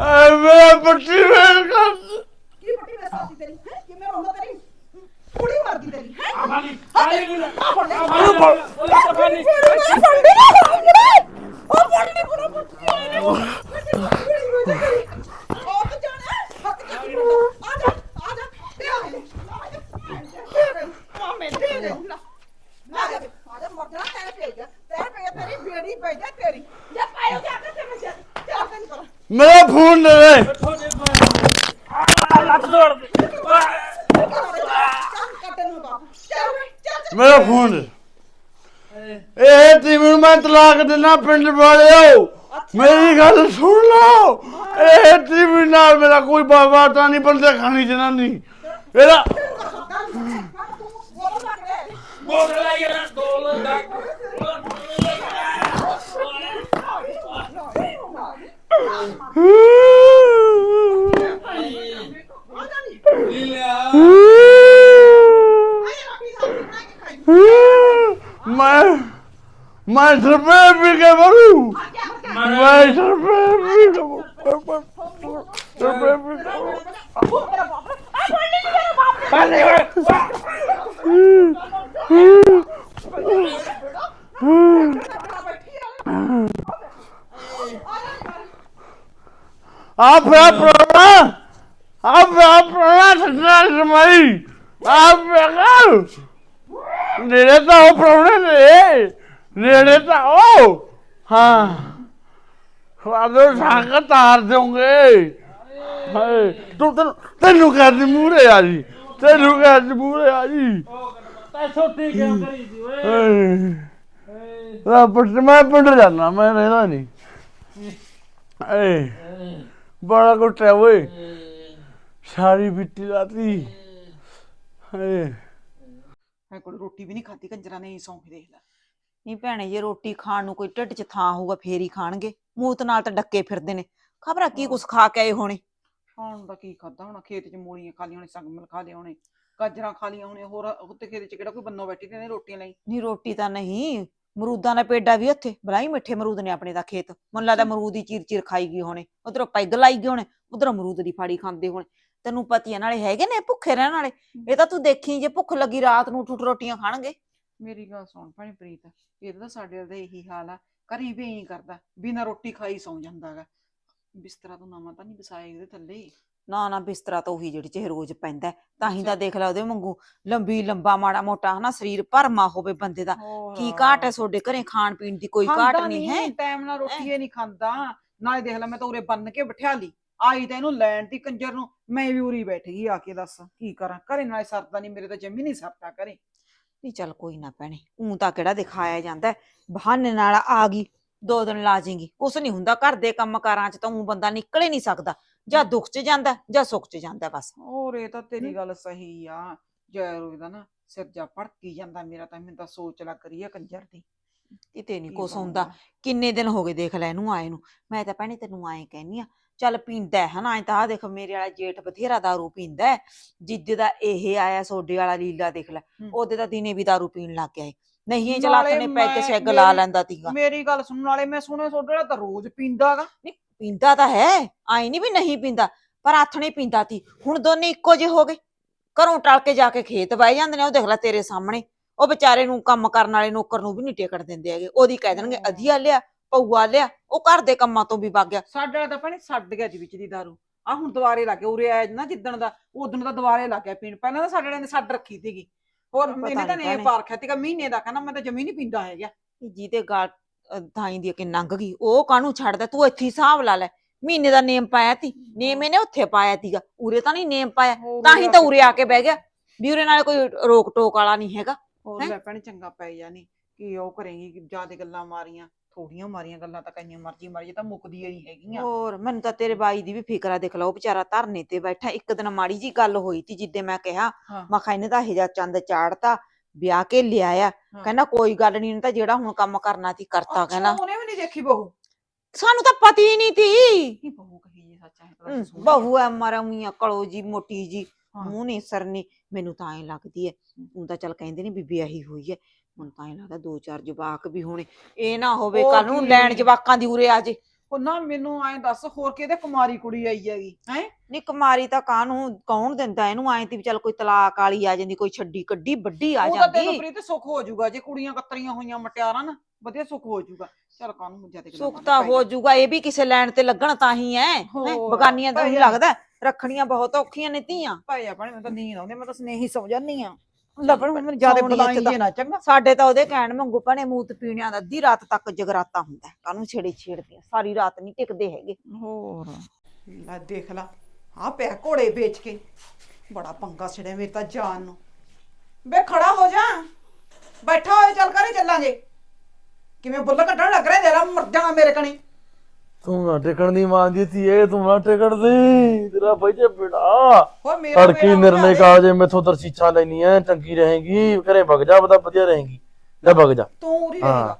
ਐ ਮੇਰਾ ਪੱਟੀ ਵੇਲ ਕਰ ਕੀ ਪੱਟੀ ਵੇ ਸਾਥੀ ਤੇਰੀ ਹੈ ਕਿਵੇਂ ਰੋਂਦਾ ਤੇਰੀ ਕੁੜੀ ਮਰਦੀ ਤੇਰੀ ਹੈ ਖਾਲੀ ਖਾਲੀ ਨੀਲਾ ਆ ਫੜ ਲੈ ਖਾਲੀ ਖਾਲੀ ਫੜਦੀ ਨਾ ਉਹ ਫੜਦੀ ਪੂਰਾ ਪੁੱਤੀ ਉਹ ਤਾਂ ਜਾਣਾ ਹੱਥ ਚੱਕੀ ਆ ਜਾ ਆ ਜਾ ਤੇ ਆ ਜਾ ਮਾਮੇ ਦੇ ਦੇ ਨਾ ਜਾ ਆ ਜਾ ਮਰਦਾ ਤੇਰੇ ਪੇ ਜਾ ਤੇਰੇ ਪੇ ਤੇਰੀ ਬੇੜੀ ਪੈ ਜਾ ਤੇਰੀ ਜਾ ਪਾਇਓ ਜਾ ਕੇ ਤੇ ਮੈਂ ਜਾ ਜਾ ਤੈਨੂੰ ਕਰ ਮੇਰਾ ਫੋਨ ਦੇ ਦੇ ਲੱਤ ਤੋੜ ਦੇ ਮੇਰਾ ਫੋਨ। ਦੇ ਇਹ ਟੀਮ ਨੂੰ ਮੈਂ ਤਲਾਕ ਦੇਣਾ ਪਿੰਡ ਵਾਲਿਓ। ਮੇਰੀ ਗੱਲ ਸੁਣ ਲਓ। ਇਹ ਟੀਮ ਨਾਲ ਮੇਰਾ ਕੋਈ ਬਾਬਾ ਤਾਂ ਨਹੀਂ, ਬੰਦੇ ਖਾਣੀ ਜਨਾਨੀ। ਇਹਦਾ ਬੋਲ ਲੈ ਯਾਰ ਦੋਲ ਦਾ ਨੀਲਾ ਮੈਂ ਮੈਂ ਸਰਪੇ ਵੀ ਕੇ ਮਰੂ। ਮੈਂ ਸਰਪੇ ਵੀ ਕੇ ਮਰੂ। ਸਰਪੇ ਵੀ ਕੇ ਮਰੂ। ਆਪ ਆਪ ਪ੍ਰਣਾ ਆਪ ਆਪ ਪ੍ਰਣਾ ਸੱਜਣਾ ਸਮਾਈ ਆਪ ਬਗਲ ਨੇੜੇ ਤਾਂ ਉਹ ਪ੍ਰਣਾ ਨੇ ਨੇੜੇ ਤਾਂ ਉਹ। ਹਾਂ। ਖਵਾਦੋ ਸਾਂਗ ਤਾਰ ਦੋਗੇ ਹਾਏ ਤੂੰ ਤੈਨੂੰ ਤੈਨੂੰ ਕਰਦੀ ਮੂਰੇ ਆ ਜੀ ਤੈਨੂੰ ਕਰਦੀ ਮੂਰੇ ਆ ਜੀ। ਪੈਸੋ ਠੀਕ ਹੈ ਕਰੀ ਜੀ ਓਏ। ਲਾ ਪੁੱਟ ਮੈਂ ਪੁੱਟ ਜਾਣਾ ਮੈਂ ਰਹਿਣਾ ਨਹੀਂ ਬੜਾ ਕੁੱਟਿਆ ਓਏ। ਸਾਰੀ ਬਿੱਟੀ ਰਾਤੀ ਹਾਏ। ਮੈਂ ਕੋਲ ਰੋਟੀ ਵੀ ਨਹੀਂ ਖਾਧੀ ਕੰਜਰਾਂ ਨੇ ਸੌਂਖ ਦੇਖ ਲੈ। ਨਹੀਂ ਭੈਣੇ ਜੇ ਰੋਟੀ ਖਾਣ ਨੂੰ ਕੋਈ ਢਿੱਡ 'ਚ ਥਾਂ ਹੋਊਗਾ ਫੇਰ ਹੀ ਖਾਣਗੇ। ਮੂਤ ਨਾਲ ਤਾਂ ਡੱਕੇ ਫਿਰਦੇ ਨੇ। ਖਬਰਾਂ ਕੀ ਕੁਛ ਖਾ ਕੇ ਆਏ ਹੋਣੇ? ਖਾਣ ਦਾ ਕੀ ਖਾਦਾ ਹੋਣਾ? ਖੇਤ 'ਚ ਮੂਲੀਆਂ ਖਾ ਲਈਆਂ ਹੋਣੇ ਸੰਗਮਲ ਖਾ ਲਏ ਹੋਣੇ ਗਾਜਰਾਂ ਖਾ ਲਈਆਂ ਹੋਣੇ ਹੋਰ ਉੱਤੇ ਖੇਤ 'ਚ ਕਿਹੜਾ ਕੋਈ ਬੰਨੋ ਬੈਠੀ ਤੇ ਨੇ ਰੋਟੀਆਂ ਲਈ? ਨਹੀਂ ਰੋਟੀ ਤਾਂ ਨਹੀਂ। ਮਰੂਦਾਂ ਦਾ ਪੇਡਾ ਵੀ ਉੱਥੇ ਬਲਾਈ ਮਿੱਠੇ ਮਰੂਦ ਨੇ ਆਪਣੇ ਦਾ ਖੇਤ। ਮੈਨੂੰ ਲੱਗਦਾ ਮਰੂਦ ਹੀ ਚੀਰ ਚੀਰ ਖਾਈ ਗਈ ਹੋਣੇ ਉਧਰੋਂ ਪੈਗ ਲਾਈ ਗਏ ਹੋਣੇ ਉਧਰੋਂ ਮਰੂਦ ਦੀ ਫਾੜੀ ਖਾਂਦੇ ਹੋਣੇ। ਤੈਨੂੰ ਪਤੀ ਆ ਨਾਲੇ ਹੈਗੇ ਨੇ ਭੁੱਖੇ ਰਹਿਣ ਵਾਲੇ। ਇਹ ਤਾਂ ਤੂੰ ਦੇਖੀ ਜੇ ਭੁੱਖ ਲੱਗੀ ਰਾਤ ਨੂੰ ਠੁੱਠ ਰੋਟੀਆਂ ਖਾਣਗੇ। ਮੇਰੀ ਗੱਲ ਸੁਣ ਭੈਣੇ ਪ੍ਰੀਤ ਇਹਦਾ ਤਾਂ ਸਾਡੇ ਵਾਲ ਦਾ ਇਹੀ ਹਾਲ ਆ। ਕਰੀ ਵੀ ਇਹੀ ਕਰਦਾ ਬਿਨਾਂ ਰੋਟੀ ਖਾਈ ਸੌਂ ਜਾਂਦਾਗਾ। ਬਿਸਤਰਾ ਤੋਂ ਨਵਾਂ ਤਾਂ ਨਹੀਂ ਵਿਛਾਇਆ ਇਹਦੇ ਥੱਲੇ। ਨਾ ਨਾ ਬਿਸਤਰਾ ਤਾਂ ਉਹੀ ਜਿਹੜੀ ਚ ਰੋਜ਼ ਪੈਂਦਾ ਹੈ। ਤਾਂ ਹੀ ਤਾਂ ਦੇਖ ਲੈ ਉਹਦੇ ਵਾਂਗੂ ਲੰਬੀ ਲੰਬਾ ਮਾੜਾ ਮੋਟਾ ਹਨਾ ਸਰੀਰ ਭਰਮਾ ਹੋਵੇ ਬੰਦੇ ਦਾ। ਕੀ ਘਾਟ ਹੈ ਤੁਹਾਡੇ ਘਰੇ ਖਾਣ ਪੀਣ ਦੀ ਕੋਈ ਘਾਟ ਨਹੀਂ ਹੈ? ਟਾਈਮ ਨਾਲ ਰੋਟੀ ਇਹ ਨਹੀਂ ਖਾਂਦਾ। ਨਾਲੇ ਦੇਖ ਲੈ ਮੈਂ ਤਾਂ ਉਰੇ ਬੰਨ ਕੇ ਬਿਠਾ ਲਈ। ਆਈ ਤਾਂ ਇਹਨੂੰ ਲੈਣ ਦੀ ਕੰਜਰ ਨੂੰ। ਮੈਂ ਵੀ ਉਰੀ ਬੈਠ ਗਈ ਆ ਕੇ ਦੱਸ ਕੀ ਕਰਾਂ? ਘਰੇ ਨਾਲੇ ਸਰਦਾ ਨਹੀਂ ਮੇਰੇ ਤਾਂ ਜੰਮੀ ਨਹੀਂ ਸਰਦਾ ਘਰੇ। ਨਹੀਂ ਚੱਲ ਕੋਈ ਨਾ ਭੈਣੇ ਉਂ ਤਾਂ ਕਿਹੜਾ ਦਿਖਾਇਆ ਜਾਂਦਾ ਹੈ। ਬਹਾਨੇ ਨਾਲ ਆ ਗਈ ਦੋ ਦਿਨ ਲਾ ਜਾਏਗੀ ਕੁਛ ਨਹੀਂ ਹੁੰਦਾ ਘਰ ਦੇ ਕੰਮ ਕਾਰਾਂ ਚ ਤਾਂ ਉਂ ਬੰਦਾ ਨਿਕਲ ਹੀ ਨਹੀਂ ਸਕਦਾ। ਜਾਂ ਦੁੱਖ ਚ ਜਾਂਦਾ ਜਾਂ ਸੁੱਖ ਚ ਜਾਂਦਾ ਬਸ। ਹੋਰ ਇਹ ਤਾਂ ਤੇਰੀ ਗੱਲ ਸਹੀ ਆ। ਜੈ ਰੋਈ ਦਾ ਨਾ ਸਿਰ ਜਾ ਭੜਕੀ ਜਾਂਦਾ ਮੇਰਾ ਤਾਂ ਮੈਨੂੰ ਤਾਂ ਸੋਚ ਲੱਗ ਰਹੀ ਆ ਕੰਜਰ ਦੀ। ਕਿਤੇ ਨਹੀਂ ਕੀ ਕੁਛ। ਹੁੰਦਾ। ਕਿੰਨੇ ਦਿਨ ਹੋ ਗਏ ਦੇਖ ਲੈ ਇਹਨੂੰ ਆਏ ਨੂੰ। ਮੈਂ ਤਾਂ ਭੈਣੇ ਤੈਨੂੰ ਆਏ ਕਹਿੰਨੀ ਆ ਚੱਲ ਪੀਂਦਾ ਹੈ ਹਨਾ ਐਂ ਤਾਂ ਆ ਦੇਖ ਮੇਰੇ ਵਾਲਾ ਜੇਠ ਬਥੇਰਾ ਦਾਰੂ ਪੀਂਦਾ ਹੈ। ਜਿੱਦੇ ਦਾ ਇਹ ਆਇਆ ਸੋਡੇ ਵਾਲਾ ਲੀਲਾ ਦੇਖ ਲੈ ਹੂੰ। ਉਹਦੇ ਤਾਂ ਦਿਨੇ ਵੀ ਦਾਰੂ ਪੀਣ ਲੱਗ ਗਿਆ ਏ। ਨਹੀਂ ਚਲਾਕ ਨਾਲੇ ਨੇ ਪੈਗ ਮੈਂ- ਸ਼ੈਗ ਲਾ ਮੇਰੀ- ਲੈਂਦਾ ਤੀਗਾ। ਮੇਰੀ ਗੱਲ ਸੁਣਨ ਵਾਲੇ ਮੈਂ ਸੁਣਿਆ ਤੁਹਾਡੇ ਵਾਲਾ ਤਾਂ ਰੋਜ਼ ਪੀਂਦਾਗਾ। ਪੀਂਦਾ ਤਾਂ ਹੈ ਆਈ ਨਹੀਂ ਵੀ ਨਹੀਂ ਪੀਂਦਾ ਪਰ ਆਥਣੇ ਪੀਂਦਾ ਤੀ। ਹੁਣ ਦੋਨੇ ਇੱਕੋ ਜਿਹੇ ਹੋ ਗਏ। ਘਰੋਂ ਟਲ ਕੇ ਜਾ ਕੇ ਖੇਤ ਬਹਿ ਜਾਂਦੇ ਨੇ ਉਹ ਦੇਖ ਲੈ ਤੇਰੇ ਸਾਹਮਣੇ। ਉਹ ਵਿਚਾਰੇ ਨੂੰ ਕੰਮ ਕਰਨ ਵਾਲੇ ਨੌਕਰ ਨੂੰ ਵੀ ਨਹੀਂ ਟਿਕਣ ਦਿੰਦੇ ਹੈਗੇ। ਉਹਦੀ ਕਹਿ ਦੇਣਗੇ ਹਾਂ। ਅਧੀਆ ਲਿਆ ਪਊਆ ਲਿਆ ਉਹ ਘਰ ਦੇ ਕੰਮਾਂ ਤੋਂ ਵੀ ਵਗ ਗਿਆ। ਸਾਡੇ ਵਾਲਾ ਤਾਂ ਭੈਣੇ ਛੱਡ ਗਿਆ ਜੀ ਵਿੱਚ ਦੀ ਦਾਰੂ। ਆ ਹੁਣ ਦੁਬਾਰੇ ਲੱਗ ਗਿਆ ਉਰੇ ਆਇਆ ਨਾ ਜਿੱਦਣ ਦਾ ਉਦੋਂ ਦਾ ਦੁਬਾਰੇ ਲੱਗ ਗਿਆ ਪੀਣ। ਪਹਿਲਾਂ ਤਾਂ ਸਾਡੇ ਵਾਲੇ ਨੇ ਛੱਡ ਰੱਖੀ ਸੀਗੀ। ਹੋਰ ਮੈਨੇ ਤਾਂ ਨੀ ਭੈਣੇ। ਪਾਰਖਿਆ ਤੀਗਾ ਮਹੀਨੇ ਦਾ ਕਹਿੰਦਾ ਮੈਂ ਤਾਂ ਜਮੀ ਨਹੀਂ ਪੀਂਦਾ ਹੈਗਾ। ਜਿਹਦੇ ਗਾਲ ਥਾਈ ਦੀ ਕਿ ਲੰਘ ਗਈ ਉਹ ਕਾਹਨੂੰ ਛੱਡਦਾ ਤੂੰ ਇੱਥੇ ਹੀ ਹਿਸਾਬ ਲਾ ਲੈ ਮਹੀਨੇ ਦਾ ਨੇਮ ਪਾਇਆ ਤੀ ਨੇਮ ਇਹਨੇ ਉੱਥੇ ਪਾਇਆ ਤੀਗਾ ਉਰੇ ਤਾਂ ਨਹੀਂ ਨੇਮ ਪਾਇਆ ਤਾਂ ਹੀ ਤਾਂ ਉਰੇ ਆ ਕੇ ਬਹਿ ਗਿਆ ਵੀ ਉਰੇ ਨਾਲੇ ਕੋਈ ਰੋਕ ਟੋਕ ਵਾਲਾ ਨਹੀਂ ਹੈਗਾ ਹੋਰ ਹੈਂ? ਲੈ ਭੈਣੇ ਚੰਗਾ ਪੈ ਜਾਣੀ ਕੀ ਉਹ ਕਰੇਗੀ ਕਿ ਜਿਆਦੇ ਗੱਲਾਂ ਮਾਰੀਆਂ ਥੋੜੀਆਂ ਮਾਰੀਆਂ ਗੱਲਾਂ ਤਾਂ ਕਈਆਂ ਮਰਜ਼ੀ ਮਾਰੀ ਤਾਂ ਮੁੱਕਦੀਆਂ ਨਹੀਂ ਹੈਗੀਆਂ ਹੋਰ ਮੈਨੂੰ ਤਾਂ ਤੇਰੇ ਬਾਈ ਦੀ ਵੀ ਫਿਕਰ ਆ ਦੇਖ ਲਾ ਉਹ ਵਿਚਾਰਾ ਧਰਨੇ ਤੇ ਬੈਠਾ ਇੱਕ ਦਿਨ ਮਾੜੀ ਜੀ ਗੱਲ ਹੋਈ ਤੀ ਜਿੱਦੇ ਮੈਂ ਕਿਹਾ ਹਾਂ। ਮੈਂ ਕਿਹਾ ਇਹਨੇ ਤਾਂ ਇਹ ਜਾ ਚੰਦ ਚਾੜਤਾ ਵਿਆਹ ਕੇ ਲਿਆਇਆ। ਕਹਿੰਦਾ ਕੋਈ ਗੱਲ ਨਹੀਂ ਇਹਨੇ ਤਾਂ ਜਿਹੜਾ ਹੁਣ ਕੰਮ ਕਰਨਾ ਤੀ ਕਰਤਾ ਕਹਿੰਦਾ। ਉਹਨੇ ਵੀ ਨਹੀਂ ਦੇਖੀ ਬਹੂ? ਸਾਨੂੰ ਤਾਂ ਪਤਾ ਹੀ ਨਹੀਂ ਤੀ। ਨਹੀਂ ਬਹੂ ਕਹੀ ਜੇ ਸੱਚ ਹੈ ਬਹੂ ਐ ਅਕਲੋ ਜੀ ਮੋਟੀ ਜੀ। ਮੂੰਹ ਨਹੀਂ ਸਰਨੀ ਮੈਨੂੰ ਤਾਂ ਐ ਲੱਗਦੀ ਐ। ਹੁਣ ਤਾਂ ਚੱਲ ਕਹਿੰਦੇ ਨੇ ਵੀ ਵਿਆਹੀ ਹੋਈ ਐ। ਹੁਣ ਤਾਂ ਐ ਲੱਗਦਾ ਦੋ ਚਾਰ ਜਵਾਕ ਵੀ ਹੋਣੇ। ਇਹ ਨਾ ਹੋਵੇ ਕੱਲ ਨੂੰ। ਲੈਣ ਜਵਾਕਾਂ ਦੀ ਉਰੇ ਆ ਜੇ। ਉਹ ਨਾ ਮੈਨੂੰ ਐਂ ਦੱਸ ਹੋਰ ਕਿਹਦੇ ਕੁਮਾਰੀ ਕੁੜੀ ਆਈ ਹੈਗੀ ਹੈ? ਨੀ ਕੁਮਾਰੀ ਤਾਂ ਕਾਹਨੂੰ ਕੌਣ ਦਿੰਦਾ ਇਹਨੂੰ? ਐ ਤੀ ਵੀ ਚੱਲ ਕੋਈ ਤਲਾਕ ਵਾਲੀ ਆ ਜਾਂਦੀ ਕੋਈ ਛੱਡੀ ਕੱਢੀ ਵੱਡੀ ਆ ਉਹ ਤਾਂ ਤੈਨੂੰ ਜਾਂਦੀ। ਪ੍ਰੀਤ ਸੁੱਖ ਹੋ ਜਾਊਗਾ ਜੇ ਕੁੜੀਆਂ ਕਤਰੀਆਂ ਹੋਈਆਂ ਮਟਿਆਰਾਂ ਨਾ ਵਧੀਆ ਸੁੱਖ ਹੋ ਜਾਊਗਾ। ਚੱਲ ਕਾਹਨੂੰ ਮੁੱਜਾ ਤੇ ਸੁੱਖ ਤਾਂ ਹੋ ਜਾਊਗਾ ਇਹ ਵੀ ਕਿਸੇ ਲੈਣ ਤੇ ਲੱਗਣ ਤਾਂ ਹੀ ਐ ਹੈਂ, ਹੋਰ, ਬਗਾਨੀਆਂ ਤਾਂ ਹੀ। ਲੱਗਦਾ ਰੱਖਣੀਆਂ ਬਹੁਤ ਔਖੀਆਂ ਨੇ ਧੀਆਂ। ਭਾਈ ਆਪਣੇ ਮੈਂ ਤਾਂ ਨੀਂਦ ਆਉਂਦੀ ਮੈਂ ਤਾਂ ਸਨੇਹੀ ਸੌ ਜਾਂਦੀ ਆ। ਲੱਭਣ ਮੈਨੂੰ ਜ਼ਿਆਦਾ ਬੁਲਾਈ ਨਾ ਚੰਗਾ। ਸਾਡੇ ਤਾਂ ਉਹਦੇ ਕਹਿਣ ਮੰਗੂ ਭਣੇ ਮੂਤ ਪੀਣਿਆਂ ਦਾ ਅੱਧੀ ਰਾਤ ਤੱਕ ਜਗਰਾਤਾ ਹੁੰਦਾ ਹੈ। ਕਾਹਨੂੰ ਛੇੜੇ ਛੇੜਦੀਆਂ ਸਾਰੀ ਰਾਤ ਨਹੀਂ ਟਿਕਦੇ ਹੈਗੇ। ਹੋਰ ਲੈ ਦੇਖ ਲਾ ਆ ਪਿਆ ਘੋੜੇ ਵੇਚ ਕੇ ਬੜਾ ਪੰਗਾ ਛੜਿਆ ਮੇਰੇ ਤਾਂ ਜਾਨ ਨੂੰ। ਬੇ ਖੜਾ ਹੋ ਜਾ ਬੈਠਾ ਹੋਏ ਚੱਲ ਕਰੇ ਚੱਲਾਂਗੇ। ਕਿਵੇਂ ਬੁੱਲ ਕੱਢਣ ਲੱਗ ਰਿਹਾ ਤੇਰਾ ਮਰ ਜਾਣਾ ਮੇਰੇ ਕਣੀ। ਤੂੰ ਨਾ ਟਿਕਣ ਦੀ ਮੰਨਦੀ ਸੀ ਇਹ ਤੂੰ ਨਾ ਟਿਕਣ ਦੀ ਤੇਰਾ ਭਾਈ ਜੇ ਬਿੜਾ ਹੋਰ ਮੇਰਾ ਤੜਕੀ ਨਿਰਣੇ ਦੇ। ਕਾਜੇ ਮੈਥੋਂ ਦਰਸ਼ੀਛਾਂ ਲੈਣੀ ਐ ਚੰਗੀ ਰਹੇਗੀ ਘਰੇ ਵਗ ਜਾ ਬਤਾ ਵਧੀਆ ਰਹੇਗੀ। ਲੈ ਵਗ ਜਾ। ਤੂੰ ਉਰੀ ਹਾਂ ਰਹੇਗਾ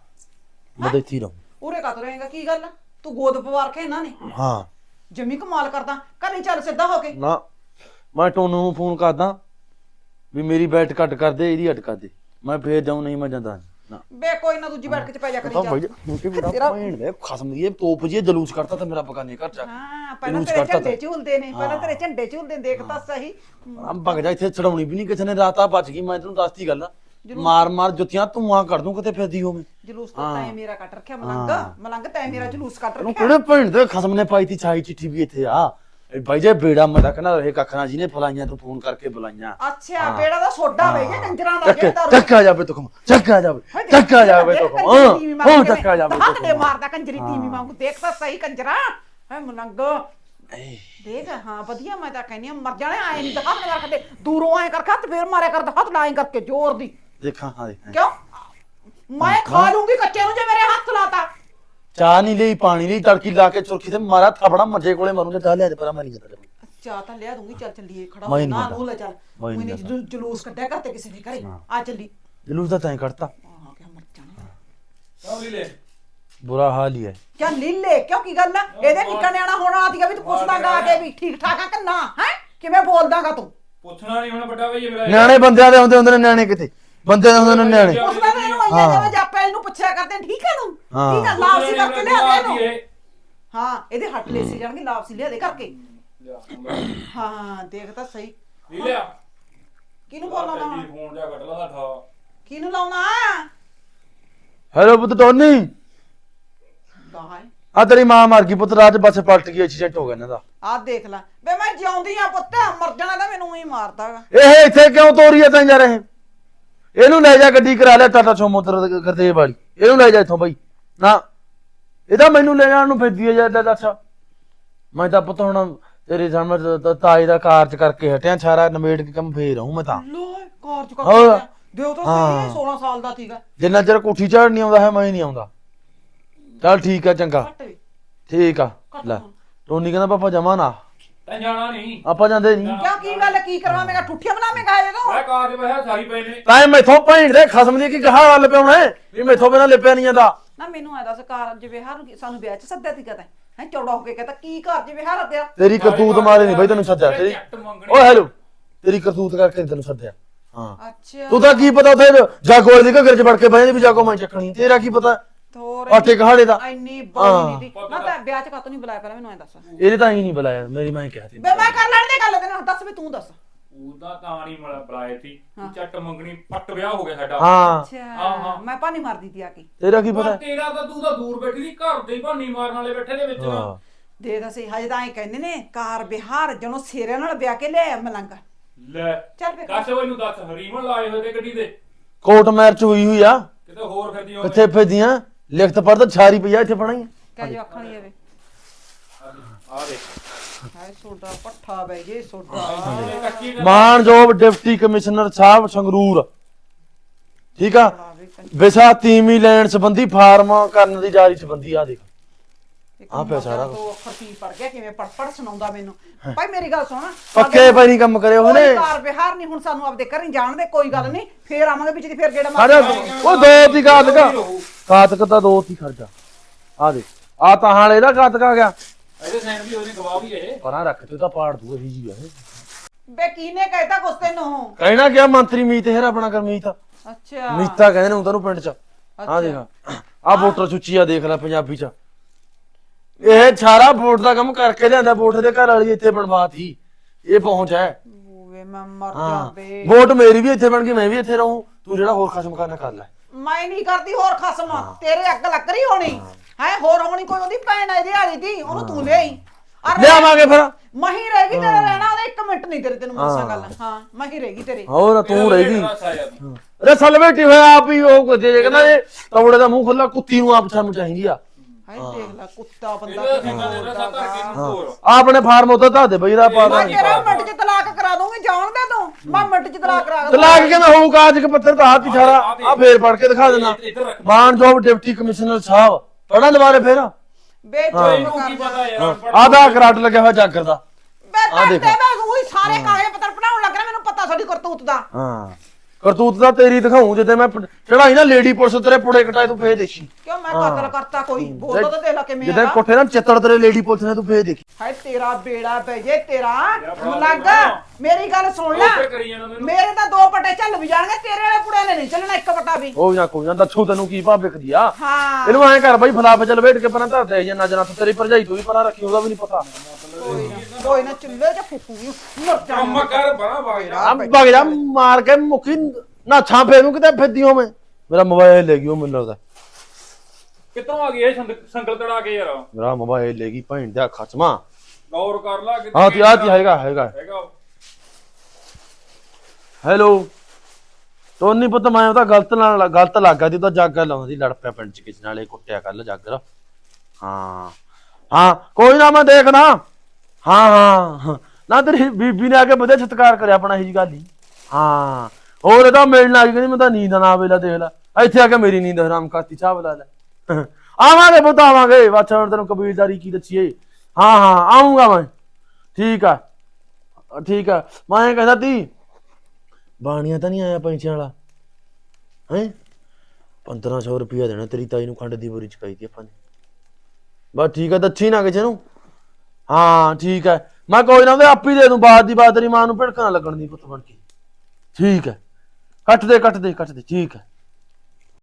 ਮੈਂ ਤਾਂ ਇੱਥੇ ਹੀ ਰਹੂੰ। ਉਰੇ ਕਾ ਰਹੇਗਾ? ਕੀ ਗੱਲ ਆ? ਤੂੰ ਗੋਦ ਪਵਾਰ ਕੇ ਇਹਨਾਂ ਨੇ। ਹਾਂ। ਜਮੀ ਕਮਾਲ ਕਰਦਾ। ਘਰੇ ਚੱਲ ਸਿੱਧਾ ਹੋ ਕੇ। ਨਾ ਮੈਂ ਟੋਨੂ ਨੂੰ ਫੋਨ ਕਰਦਾ ਵੀ ਮੇਰੀ ਬੈਠ ਕੱਟ ਕਰ ਦੇ ਇਹਦੀ ਹਟ ਕਰ ਦੇ। ਮੈਂ ਫੇਰ ਜਾਉਂ ਨਹੀਂ ਮੈਂ ਜਾਂਦਾ। ਬੇ ਕੋਈ ਨਾ ਦੂਜੀ ਬੈਠਕ ਚ ਪੈ ਜਾ ਕਰੀ ਤਾਂ ਭਾਈ ਜਾ ਮੁੰਡੇ ਮੇਰਾ ਤੇਰਾ- ਭੈਣ ਦੇ ਖਸਮ ਦੀ ਇਹ ਤੋਪ ਜੀ ਜਲੂਸ ਕਰਤਾ ਤਾਂ ਮੇਰਾ ਬਗਾਨੇ ਘਰ ਜਾ ਹਾਂ ਪਹਿਲਾਂ ਤੇਰੇ ਕੱਢਤਾ ਝੰਡੇ। ਝੂਲਦੇ ਨੇ ਪਹਿਲਾਂ। ਤੇਰੇ ਝੰਡੇ ਝੂਲਦੇ ਨੇ, ਦੇਖ ਤਾਂ ਸਹੀ। ਆ ਭਗ ਜਾ ਇੱਥੇ ਛਡਾਉਣੀ ਵੀ ਨਹੀਂ ਕਿਸੇ ਨੇ ਰਾਤਾ ਬਚ ਗਈ ਮੈਂ ਤੈਨੂੰ ਦੱਸਤੀ ਗੱਲ। ਮਾਰ ਮਾਰ ਜੁੱਤੀਆਂ ਧੂਆਂ ਕਰ ਦੂੰ ਕਿਤੇ ਫਿਰਦੀ ਹੋਵੇਂ। ਜਲੂਸ ਤਾਂ। ਤੈਂ ਮੇਰਾ ਕੱਟ ਰੱਖਿਆ ਮਲੰਗ। ਮਲੰਗ ਤੈਂ ਮੇਰਾ ਜਲੂਸ ਕੱਟ ਤੈਨੂੰ ਰੱਖਿਆ। ਕਿਹੜੇ ਭੈਣ ਦੇ ਖਸਮ ਨੇ ਪਾਈ ਤੀ ਛਾਈ ਚਿੱਠੀ ਵੀ ਇੱਥੇ ਆ। ਇਹ ਬਾਈ ਜੇ ਬੇੜਾ ਮੈਂ ਤਾਂ ਕਹਿੰਦਾ ਰਹੇ ਕੱਖਣਾ ਜੀ ਨੇ ਫਲਾਈਆਂ ਤੂੰ ਫੋਨ ਕਰਕੇ ਬੁਲਾਈਆਂ। ਅੱਛਾ ਹਾਂ। ਬੇੜਾ ਦਾ ਸੋਡਾ ਵੇ ਗਿਆ ਕੰਜਰਾਂ ਦਾ ਜਿਹੜਾ ਚੱਕ ਆ ਜਾਵੇ ਤੁਖਮ ਚੱਕ ਆ ਜਾਵੇ ਚੱਕ ਆ ਜਾਵੇ ਤੁਖਮ ਹਾਂ ਚੱਕ ਆ ਜਾਵੇ ਹੱਥ ਦੇ ਤੁਖਮ ਮਾਰਦਾ ਕੰਜਰੀ ਤੀਵੀਂ ਹਾਂ। ਵਾਂਗੂ ਦੇਖ ਤਾਂ ਸਹੀ ਕੰਜਰਾ। ਹੈ ਮਲੰਗ। ਦੇਖ ਹਾਂ ਵਧੀਆ ਮੈਂ ਤਾਂ ਕਹਿੰਦੀ ਆ ਮਰ ਜਾਣੇ ਆਏ ਨਹੀਂ ਹੱਥ ਨਾਲ ਰੱਖਦੇ। ਦੂਰੋਂ ਆਏ ਕਰਕੇ ਹੱਥ ਫੇਰ ਮਾਰਿਆ ਕਰਦਾ ਹੱਥ ਲਾਏ ਕਰਕੇ ਜ਼ੋਰ ਦੀ। ਦੇਖਾਂ ਹਾਂ ਦੇਖ। ਕਿਉਂ? ਮੈਂ ਖਾ ਲੂੰਗੀ ਕੱਚੇ ਨੂੰ ਜੇ ਮੇਰੇ ਹੱਥ ਲਾਤਾ। ਚਾਹ ਨਹੀਂ ਲਈ ਪਾਣੀ ਲਈ ਤੜਕੀ ਲਾ ਕੇ ਚੁਰਖੀ ਤੇ ਮਾਰਾ ਥਾਪੜਾ ਮੱਜੇ ਕੋਲੇ ਮਰੂੰਗਾ ਚਾਹ ਲਿਆ ਦੇ ਪਰ ਮੈਂ ਨਹੀਂ ਜਾਂਦਾ ਚਾਹ ਤਾਂ ਲਿਆ ਦੂੰਗੀ ਚੱਲ ਚੱਲੀਏ ਖੜਾ ਮੈਂ ਹੋ ਨੀ ਨਾ ਜਾਂਦਾ। ਨੂੰ ਲੈ ਚੱਲ ਮੈਂ ਨੀ ਮੈਨੇ ਜਾਂਦਾ। ਜਲੂ- ਜਲੂਸ ਕੱਢਿਆ ਕਰਤੇ ਕਿਸੇ ਦੇ ਘਰੇ। ਹਾਂ। ਆ ਚੱਲੀ। ਜਲੂਸ ਦਾ ਤੈਂ ਕੱਢਤਾ। ਹਾਂ ਕਿਆ ਮਰ ਜਾਣਾ। ਕਿਉਂ ਲੈ? ਬੁਰਾ ਹਾਲ ਹੀ ਹੈ। ਕਿਆ ਲੀਲੇ ਕਿਉਂ ਕੀ ਗੱਲ ਆ? ਇਹਦੇ ਨਿੱਕਾ ਨਿਆਣਾ ਹੁਣ ਆਦੀਗਾ ਵੀ ਤੂੰ ਪੁੱਛਦਾਗਾ ਆ ਕੇ ਵੀ ਠੀਕ ਠਾਕ ਆ ਕਿ ਨਾ ਹੈ? ਕਿਵੇਂ ਬੋਲਦਾਗਾ ਤੂੰ? ਪੁੱਛਣਾ ਨਹੀਂ ਹੁਣ ਵੱਡਾ ਮੇਰਾ ਨਿਆਣੇ ਬੰਦਿਆਂ ਦੇ ਹੁੰਦੇ ਹੁੰਦੇ ਨੇ ਨਿਆਣੇ ਕਿਤੇ ਬੰਦੇ ਦੇ ਹੁੰਦੇ ਨੇ ਨਿਆਣੇ। ਪੁੱਛਦਾ ਤਾਂ ਇਹਨੂੰ। ਆਈਆਂ ਜਿਵੇਂ ਪੁੱਛਿਆ ਕਰਦੇ ਨੇ, ਠੀਕ ਹੈ ਨੂੰ ਹਾਂ। ਠੀਕ ਹੈ ਲਾਪਸੀ ਕਰਕੇ ਲਿਆ ਦੇ ਇਹਨੂੰ। ਹਾਂ। ਇਹਦੇ ਹੱਟ ਲੈਸੀ ਜਾਣਗੇ ਲਾਪਸੀ ਲਿਆ ਦੇ ਕਰਕੇ। ਹਾਂ ਦੇਖ ਤਾਂ ਸਹੀ। ਲਿਆ। ਕਿਹਨੂੰ ਬੋਲਣਾ ਜੀ ਫੋਨ ਜਾ ਕੱਟ ਲਾ ਦਾ ਠਾ ਕਿਹਨੂੰ ਲਾਉਣਾ? ਹੈਲੋ ਪੁੱਤ ਟੋਨੀ। ਗਾਹਾਂ ਆ ਤੇਰੀ ਮਾਂ ਮਰ ਗਈ ਪੁੱਤ ਰਾਤ ਬੱਸ ਪਲਟ ਗਈ ਐਕਸੀਡੈਂਟ ਹੋ ਗਿਆ ਇਹਨਾਂ ਦਾ। ਆ ਦੇਖ ਲੈ। ਵੇ ਮੈਂ ਜਿਉਂਦੀ ਆ ਪੁੱਤ ਮਰ ਜਾਣਾ ਤਾਂ ਮੈਨੂੰ ਹੀ ਮਾਰਦਾਗਾ ਇਹ ਇੱਥੇ ਕਿਉਂ ਤੋਰੀ ਐ ਤੈਂ ਜਾ ਰਹੇ? ਇਹਨੂੰ ਲੈ ਜਾ ਗੱਡੀ ਕਰਾ ਲੈ ਟਾਟਾ ਸੋਮੋ ਤਰ ਕਰਦੇ ਵਾਲੀ। ਇਹਨੂੰ ਲੈ ਜਾ ਇੱਥੋਂ ਬਾਈ। ਨਾ ਇਹਦਾ ਮੈਨੂੰ ਲੈ ਜਾਣ ਨੂੰ ਫਿਰਦੀ ਐ ਜਦ ਦੱਸ। ਮੈਂ ਤਾਂ ਪੁੱਤ ਹੁਣ ਤੇਰੇ ਸਾਹਮਣੇ ਤਾਏ ਦਾ ਕਾਰਜ ਕਰਕੇ ਹਟਿਆ ਸਾਰਾ ਨਵੇੜ ਕੇ ਕੰਮ ਫੇਰ ਆਉਂ ਮੈਂ ਤਾਂ। ਲੋ ਕਾਰ ਚ ਦਿਓ ਤਾਂ ਸਹੀ ਹਾਂ। 16 ਸਾਲ ਦਾ ਸੀਗਾ। ਜਿੰਨਾ ਚਿਰ ਕੋਠੀ ਚੜ ਨਹੀਂ ਆਉਂਦਾ ਹੈ ਮੈਂ ਹੀ ਨਹੀਂ ਆਉਂਦਾ। ਚੱਲ ਠੀਕ ਆ ਚੰਗਾ। ਘੱਟ ਵੀ। ਠੀਕ ਆ ਘੱਟ ਲੈ। ਹੁਣ। ਟੋਨੀ ਕਹਿੰਦਾ ਪਾਪਾ ਜਮਾ ਨਾ। ਤੈਂ ਜਾਣਾ ਨਹੀਂ। ਆਪਾਂ ਜਾਂਦੇ ਨਹੀਂ। ਕਿਉਂ ਕੀ ਗੱਲ ਕੀ ਕਰਵਾਵੇਂਗਾ ਠੁੱਠੀਆਂ ਬਣਾਵੇਂਗਾ ਇਹਦੋਂ ਮੈਂ ਕਾਜ ਬਹਿਆ ਸਾਰੀ ਪਏ ਨੇ ਤਾਂ ਮੈਥੋਂ ਭੈਣ ਦੇ ਖਸਮ ਦੀ ਕੀ ਗਾਹ ਵੱਲ ਪਿਆਉਣਾ ਹੈ? ਵੀ ਮੈਥੋਂ ਬਿਨਾ ਲਿਪਿਆ ਨਹੀਂ ਜਾਂਦਾ। ਨਾ ਮੈਨੂੰ ਐ ਦੱਸ ਕਾਰ ਚ ਵਿਹਾਰ ਨੂੰ ਕੀ- ਸਾਨੂੰ ਵਿਆਹ ਚ ਸੱਦਿਆ ਸੀ ਕਦੇ ਹੈ ਚੌੜਾ ਹੋ ਕੇ ਕਹਤਾ ਕੀ ਘਰ ਚ ਵਿਹਾਰ ਰੱਖਿਆ? ਤੇਰੀ ਕਰਤੂਤ ਮਾਰੇ ਨਹੀਂ ਬਈ ਤੈਨੂੰ ਸੱਦਿਆ। ਤੇਰੀ ਝੱਟ ਮੰਗਣੀ ਓ ਹੈਲੋ। ਤੇਰੀ ਕਰਤੂਤ ਕਰਕੇ ਨੀ ਤੈਨੂੰ ਸੱਦਿਆ। ਹਾਂ। ਅੱਛਾ। ਤੂੰ ਤਾਂ ਕੀ ਪਤਾ ਉੱਥੇ ਜਾਗੋ ਦੀ ਘਰ ਚ ਵੜ ਕੇ ਬਹਿ ਵੀ ਜਾਗੋ ਮੈਂ ਚੱਕਣੀ। ਤੇਰਾ ਕੀ ਪਤਾ? ਥੋਰ ਆਟੇ ਕਹਾੜੇ ਦਾ। ਇੰਨੀ ਬੋਲੀ ਦੀ। ਨਾ ਤਾਂ ਵਿਆਹ ਚ ਕਾਤੋਂ ਨਹੀਂ ਬੁਲਾਇਆ ਪਹਿਲਾਂ ਮੈਨੂੰ ਐ ਦੱਸ। ਇਹਨੇ ਤਾਂ ਹੀ ਨਹੀਂ ਬੁਲਾਇਆ ਮੇਰੀ ਮਾਂ ਕਿਹਾ ਸੀ ਬੇ ਮੈਂ ਕਰ ਲੈਣ ਦੇ ਗੱਲ ਤੈਨੂੰ ਦੱਸ ਵੀ ਤੂੰ ਦੱਸ। ਉਹਦਾ ਤਾਂ ਨਹੀਂ ਮਲਾ ਸੀ। ਝੱਟ ਮੰਗਣੀ ਪੱਟ ਵਿਆਹ ਹੋ ਗਿਆ ਸਾਡਾ। ਹਾਂ। ਹਾਂ, ਅੱਛਾ ਹਾਂ। ਮੈਂ ਪਾਣੀ ਮਾਰਦੀ ਤੀ ਆ ਕੇ। ਤੇਰਾ ਕੀ ਪਤਾ? ਤੇਰਾ ਤਾਂ ਤੂੰ ਤਾਂ ਦੂਰ ਬੈਠੀ ਸੀ ਘਰ ਦੇ ਹੀ ਭਾਨੀ ਮਾਰਨ ਵਾਲੇ ਬੈਠੇ ਦੇ ਵਿੱਚ। ਹਾਂ। ਦੇ ਦੱਸੇ ਹਜੇ ਤਾਂ ਐ ਕਹਿੰਦੇ ਨੇ ਕਾਰ ਵਿਹਾਰ ਜਣੋ ਸਿਰੇ ਨਾਲ ਵਿਆਹ ਕੇ ਲਿਆ ਮਲੰਗ। ਲੈ ਚੱਲ ਫੇਰ। ਦੱਸ ਓਏ ਨੂੰ ਦੱਸ ਹਰੀਮਨ ਲਾਏ ਹੋਏ ਤੇ ਗੱਡੀ ਦੇ। ਕੋਰਟ ਮੈਰਿਜ ਹੋਈ ਹੋਈ ਆ। ਕਿਤੇ ਹੋਰ ਫਿਰਦੀ ਹੋਵੇ ਕਿੱਥੇ ਫਿਰਦੀਆਂ? ਲਿਖਤ ਪੜਦਾ ਛਾਰੀ ਪਈ ਆ ਇੱਥੇ ਪੜਾਈ ਕਹਿ ਜੋ ਅੱਖਾਂ ਨਹੀਂ ਆਵੇ ਆ ਦੇ ਹਾਏ ਸੋਡਾ ਪੱਠਾ ਬੈ ਜੇ ਸੋਡਾ। ਇਹ ਕੱਚੀ ਗੱਲ ਮਾਨਯੋਗ ਡਿਪਟੀ ਕਮਿਸ਼ਨਰ ਸਾਹਿਬ ਸੰਗਰੂਰ। ਠੀਕ ਆ? ਵਿਸਾ ਤੀਮੀ ਲੈਣ ਸੰਬੰਧੀ ਫਾਰਮ ਕਰਨ ਦੀ ਜਾਰੀ ਸੰਬੰਧੀ ਆ ਦੇਖ। ਆਹ ਪਿਆ ਸਾਰਾ ਕੁਛ। ਦੋ ਅੱਖਰ ਕੀ ਪੜ ਗਿਆ ਕਿਵੇਂ ਪੜ ਪੜ ਸੁਣਾਉਂਦਾ ਮੈਨੂੰ। ਭਾਈ ਮੇਰੀ ਗੱਲ ਸੁਣ। ਪੱਕੇ ਪੈ ਨਹੀਂ ਕੰਮ ਕਰੇ ਉਹਨੇ। ਕੋਈ ਕਾਰ ਵਿਹਾਰ ਨਹੀਂ ਹੁਣ ਸਾਨੂੰ ਆਪਦੇ ਘਰ ਨਹੀਂ ਜਾਣ ਦੇ ਕੋਈ ਗੱਲ ਨਹੀਂ ਫੇਰ ਆਵਾਂਗੇ ਵਿੱਚ ਦੀ ਫੇਰ ਗੇੜਾ ਅਰੇ ਮਾਰ ਉਹ ਦੋ ਤੀ ਕਾਤਕ ਕਾਤਕ ਤਾਂ ਦੋ ਤੀ ਖਰਚਾ ਆ ਦੇ ਆ ਤਾਂ ਹਾਲੇ ਦਾ ਕਾਤਕ ਆ ਗਿਆ। ਇਹਦੇ ਸੈਨ ਵੀ ਉਹਨੇ ਗਵਾਹ ਵੀ ਇਹ। ਪਰਾਂ ਰੱਖ ਤੂੰ ਤਾਂ ਪਾੜ ਦੂ ਇਹੀ ਜੀ ਆ। ਇਹ ਬੇ ਕੀਨੇ ਕਹਿਤਾ ਕੁਛ ਤੈਨੂੰ? ਕਹਿਣਾ ਕਿਆ ਮੰਤਰੀ ਮੀਤ ਹੈਰ ਆਪਣਾ ਕਰਮੀਤ? ਅੱਛਾ। ਮੀਤਾ ਕਹਿੰਦੇ ਨੇ ਤੈਨੂੰ ਪਿੰਡ ਚ। ਆ ਦੇਖ। ਆ ਵੋਟਰ ਸੂਚੀ ਆ ਦੇਖ ਲੈ ਪੰਜਾਬੀ ਚ। ਇਹ ਸਾਰਾ ਵੋਟ ਦਾ ਕੰਮ ਕਰਕੇ ਲਿਆਂਦਾ ਵੋਟ ਦੇ ਘਰ ਵਾਲੀ ਇੱਥੇ ਬਣਵਾਤੀ ਇਹ ਪਹੁੰਚ ਹੈ। ਓਏ ਮੈਂ ਮਰ ਹਾਂ। ਜਾਂਦੇ ਵੋਟ ਮੇਰੀ ਵੀ ਇੱਥੇ ਬਣ ਗਈ ਮੈਂ ਵੀ ਇੱਥੇ ਰਹੂੰ। ਤੂੰ ਜਿਹੜਾ ਹੋਰ ਖਸਮ ਕਰਨਾ ਕਰ ਲੈ। ਮੈਂ ਨਹੀਂ ਕਰਦੀ ਹੋਰ ਖਸਮ। ਤੇਰੇ ਅੱਗ ਲੱਗ ਰਹੀ ਹੋਣੀ। ਹੈ। ਹੋਰ ਹੋਣੀ ਕੋਈ ਉਹਦੀ ਭੈਣ ਆ ਇਹਦੀ ਵਾਲੀ ਦੀ। ਉਹਨੂੰ ਤੂੰ ਲਿਆਈ। ਅਰ ਲਿਆਵਾਂਗੇ ਫਿਰ। ਮਹੀ ਰਹੇਗੀ ਤੇਰੇ ਰਹਿਣਾ ਉਹਦੇ ਇੱਕ ਮਿੰਟ ਨਹੀਂ ਤੇਰੇ ਤੈਨੂੰ ਮਸਾਂ ਗੱਲ। ਹਾਂ ਮਹੀ ਰਹੇਗੀ ਤੇਰੇ। ਹੋਰ ਤੂੰ ਰਹੇਗੀ। ਅਰੇ ਸਲਵੇਟੀ ਹੋਇਆ ਆਪ ਹੀ ਉਹ ਜੇ ਕਹਿੰਦਾ ਇਹ ਤਵੜੇ ਦਾ ਮੂੰਹ ਖੁੱਲਾ ਕੁੱਤੀ ਨੂੰ ਆਪ ਸਾਨੂੰ ਚਾਹੀਦੀ ਆ। ਹਾਏ ਦੇਖ ਲੈ ਕੁੱਤਾ ਬੰਦਾ ਆਪਣੇ। ਫਾਰਮ ਉੱਤੇ ਧਾ ਦੇ ਬਈ ਦਾ ਪਾ ਮੈਂ ਦੇ ਤੇਰਾ ਮਿੰਟ ਚ ਤਲਾਕ ਕਰਾ ਦੂੰਗੀ ਜਾਣ ਦੇ ਤੂੰ? ਮੈਂ ਮਿੰਟ ਚ ਤਲਾਕ ਕਰਾ ਦੂੰਗੀ ਤਲਾਕ ਕਿਵੇਂ ਹੋਊ ਕਾਜ ਕੇ ਪੱਤਰ ਤਾਂ ਹੱਥ ਹੀ ਸਾਰਾ ਆ ਫੇਰ ਪੜ ਕੇ ਦਿਖਾ ਦੇਣਾ ਇੱਧਰ ਰੱਖ। ਮਾਨਯੋਗ ਡਿਪਟੀ ਕਮਿਸ਼ਨਰ ਸਾਹਿਬ ਪੜਨ ਦੁਬਾਰੇ ਫੇਰ? ਕੀ ਪਤਾ ਯਾਰ ਆਦਾ ਕਰਾਟ ਲੱਗਿਆ ਹੋਇਆ ਜਾਗਰ ਦਾ। ਬੇ ਆਹ ਤੇ ਦੇਖ। ਮੈਂ ਉਹੀ ਸਾਰੇ ਕਾਗਜ਼ ਪੱਤਰ ਪੜਾਉਣ ਲੱਗ ਰਿਹਾ ਮੈਨੂੰ ਪਤਾ ਸਾਡੀ ਕਰਤੂਤ ਦਾ। ਹਾਂ। ਕਰਤੂਤ ਦਾ ਤੇਰੀ ਦਿਖਾਉਂ ਜਿੱਦੇ ਮੈਂ ਪ- ਚੜਾਈ ਨਾ ਲੇਡੀ ਪੁਲਿਸ ਤੇਰੇ ਪੁੜੇ ਕਟਾਏ ਤੂੰ ਫੇਰ ਦੇਖੀ। ਕਿਉਂ ਮੈਂ ਕਤਲ ਕਰਤਾ ਕੋਈ? ਬੋਲਦਾ ਤਾਂ ਦੇਖ ਲੈ ਕਿਵੇਂ ਜਿੱਦੇ ਹੈਗਾ। ਕੋਠੇ ਨਾਲ ਚਿੱਤੜ ਤੇਰੇ ਲੇਡੀ ਪੁਲਿਸ ਨੇ ਤੂੰ ਫੇਰ ਦੇਖੀ। ਹਾਏ ਤੇਰਾ ਬੇੜਾ ਪੈ ਜੇ ਤੇਰਾ ਫੜਾ ਲੱਗ ਦੇ। ਮੇਰੀ ਗੱਲ ਸੁਣ ਲੈ। ਉੱਪਰ ਕਰੀ ਜਾਣਾ ਮੈਨੂੰ। ਮੇਰੇ ਤਾਂ ਦੋ ਪੱਟੇ ਚੱਲ ਵੀ ਜਾਣਗੇ ਤੇਰੇ ਵਾਲੇ ਪੁੜੇ ਨੇ ਨਹੀਂ ਚੱਲਣਾ ਇੱਕ ਪੱਟਾ ਵੀ। ਉਹ ਨਾ ਕੋਈ ਨਾ ਦੱਸੂ ਤੈਨੂੰ ਕੀ ਭਾਅ ਵਿਕਦੀ ਆ। ਹਾਂ। ਇਹਨੂੰ ਐਂ ਕਰ ਬਾਈ ਫਲਾਫੇ ਚ ਲਵੇਟ ਕੇ ਪਰਾਂ ਧਰ ਦੇ ਜੇ ਨਜ਼ਰਾਂ ਤੋਂ ਤੇਰੀ ਭਰਜਾਈ ਤੂੰ ਵੀ ਪਰਾਂ ਰੱਖੀ ਉਹਦਾ ਵੀ ਨਹੀਂ ਪਤਾ। ਕੋਈ ਨਾ ਨਾ ਚੁੱਲ੍ਹੇ 'ਚ ਫੁੱਫੂਗੀ ਮਰ ਕੰਮ ਜਾ ਕਰ ਬਣਾ ਬਾਗ ਜਾ ਆ ਵਗ ਜਾ ਮਾਰ ਕੇ ਮੁੱਕੀ ਨਾਛਾਂ ਫੇਰੂ ਕਿਤੇ ਫਿਰਦੀ ਹੋਵੇਂ। ਮੇਰਾ ਮੋਬਾਈਲ ਲੈ ਗਈ ਉਹ ਮੈਨੂੰ ਲੱਗਦਾ। ਕਿੱਥੋਂ ਆ ਗਈ ਇਹ ਸੰਦ- ਸੰਗਲ ਤੜਾ ਕੇ ਯਾਰ? ਮੇਰਾ ਮੋਬਾਈਲ ਲੈ ਗਈ ਭੈਣ ਦਾ ਖਚਮਾ ਗੌਰ ਕਰ ਲਾ ਕਿਤੇ ਹਾਂ ਤੇ ਆ ਤੀ ਹੈਗਾ ਹੈਗਾ। ਹੈਗਾ ਹੈਲੋ। ਟੋਨੀ ਪੁੱਤ, ਮੈਂ ਉਹਦਾ ਗਲਤ ਨਾਲ ਗਲਤ ਲੱਗਾ ਦੀ ਉਹਦਾ ਜਾਗਰ ਲਾਉਂਦਾ, ਲੜ ਪਿਆ ਪਿੰਡ ਚ ਕਿਸੇ ਨਾਲੇ ਕੁੱਟਿਆ ਕੱਲ ਜਾਗਰ ਹਾਂ। ਹਾਂ, ਕੋਈ ਨਾ ਮੈਂ ਦੇਖਦਾ। ਹਾਂ ਹਾਂ। ਨਾ ਤੇਰੀ ਬੀਬੀ ਨੇ ਆ ਕੇ ਵਧੀਆ ਸਤਿਕਾਰ ਕਰਿਆ ਆਪਣਾ, ਇਹੀ ਗੱਲ ਹੀ। ਹਾਂ। ਹੋਰ ਇਹਦਾ ਮਿਲਣ ਆ ਗਈ, ਕਹਿੰਦੀ ਮੈਂ ਤਾਂ ਨੀਂਦ ਨਾ ਆਵੇ, ਲੈ ਦੇਖ ਲੈ। ਇੱਥੇ ਆ ਕੇ ਮੇਰੀ ਨੀਂਦ ਹਰਾਮ ਕਰਤੀ, ਚਾਹ ਬਲਾ ਲੈ। ਆਵਾਂਗੇ ਪੁੱਤ, ਆਵਾਂਗੇ। ਬਾਛਾ ਹੁਣ ਤੈਨੂੰ ਕਬੀਲਦਾਰੀ ਕੀ ਦੱਸੀਏ। ਹਾਂ ਹਾਂ ਆਉਂਗਾ ਮੈਂ। ਠੀਕ ਆ। ਠੀਕ ਆ। ਮੈਂ ਕਹਿੰਦਾ ਤੀ ਬਾਣੀਆਂ ਤਾਂ ਨਹੀਂ ਆਇਆ ਪੈਂਚਿਆਂ ਵਾਲਾ? ਹੈ? 1500 ਰੁਪਇਆ ਦੇਣਾ ਤੇਰੀ ਤਾਈ ਨੂੰ ਖੰਡ ਦੀ ਬੋਰੀ ਚਕਾਈ ਦੀ ਆਪਾਂ ਨੇ। ਬਸ ਠੀਕ ਹੈ ਦੱਸੀ ਨਾ ਕਿਸੇ ਨੂੰ? ਹਾਂ, ਠੀਕ ਹੈ ਮੈਂ ਕੋਈ ਨਾ ਉਹਦੇ ਆਪ ਹੀ ਦੇ ਦੂੰ ਬਾਤ ਦੀ ਬਾਤ ਤੇਰੀ ਮਾਂ ਨੂੰ ਭਿੜਕਣਾ ਲੱਗਣ ਦੀ ਪੁੱਤ ਬਣ ਕੇ। ਠੀਕ ਹੈ ਕੱਟ ਦੇ ਕੱਟ ਦੇ ਕੱਟ ਦੇ, ਠੀਕ ਹੈ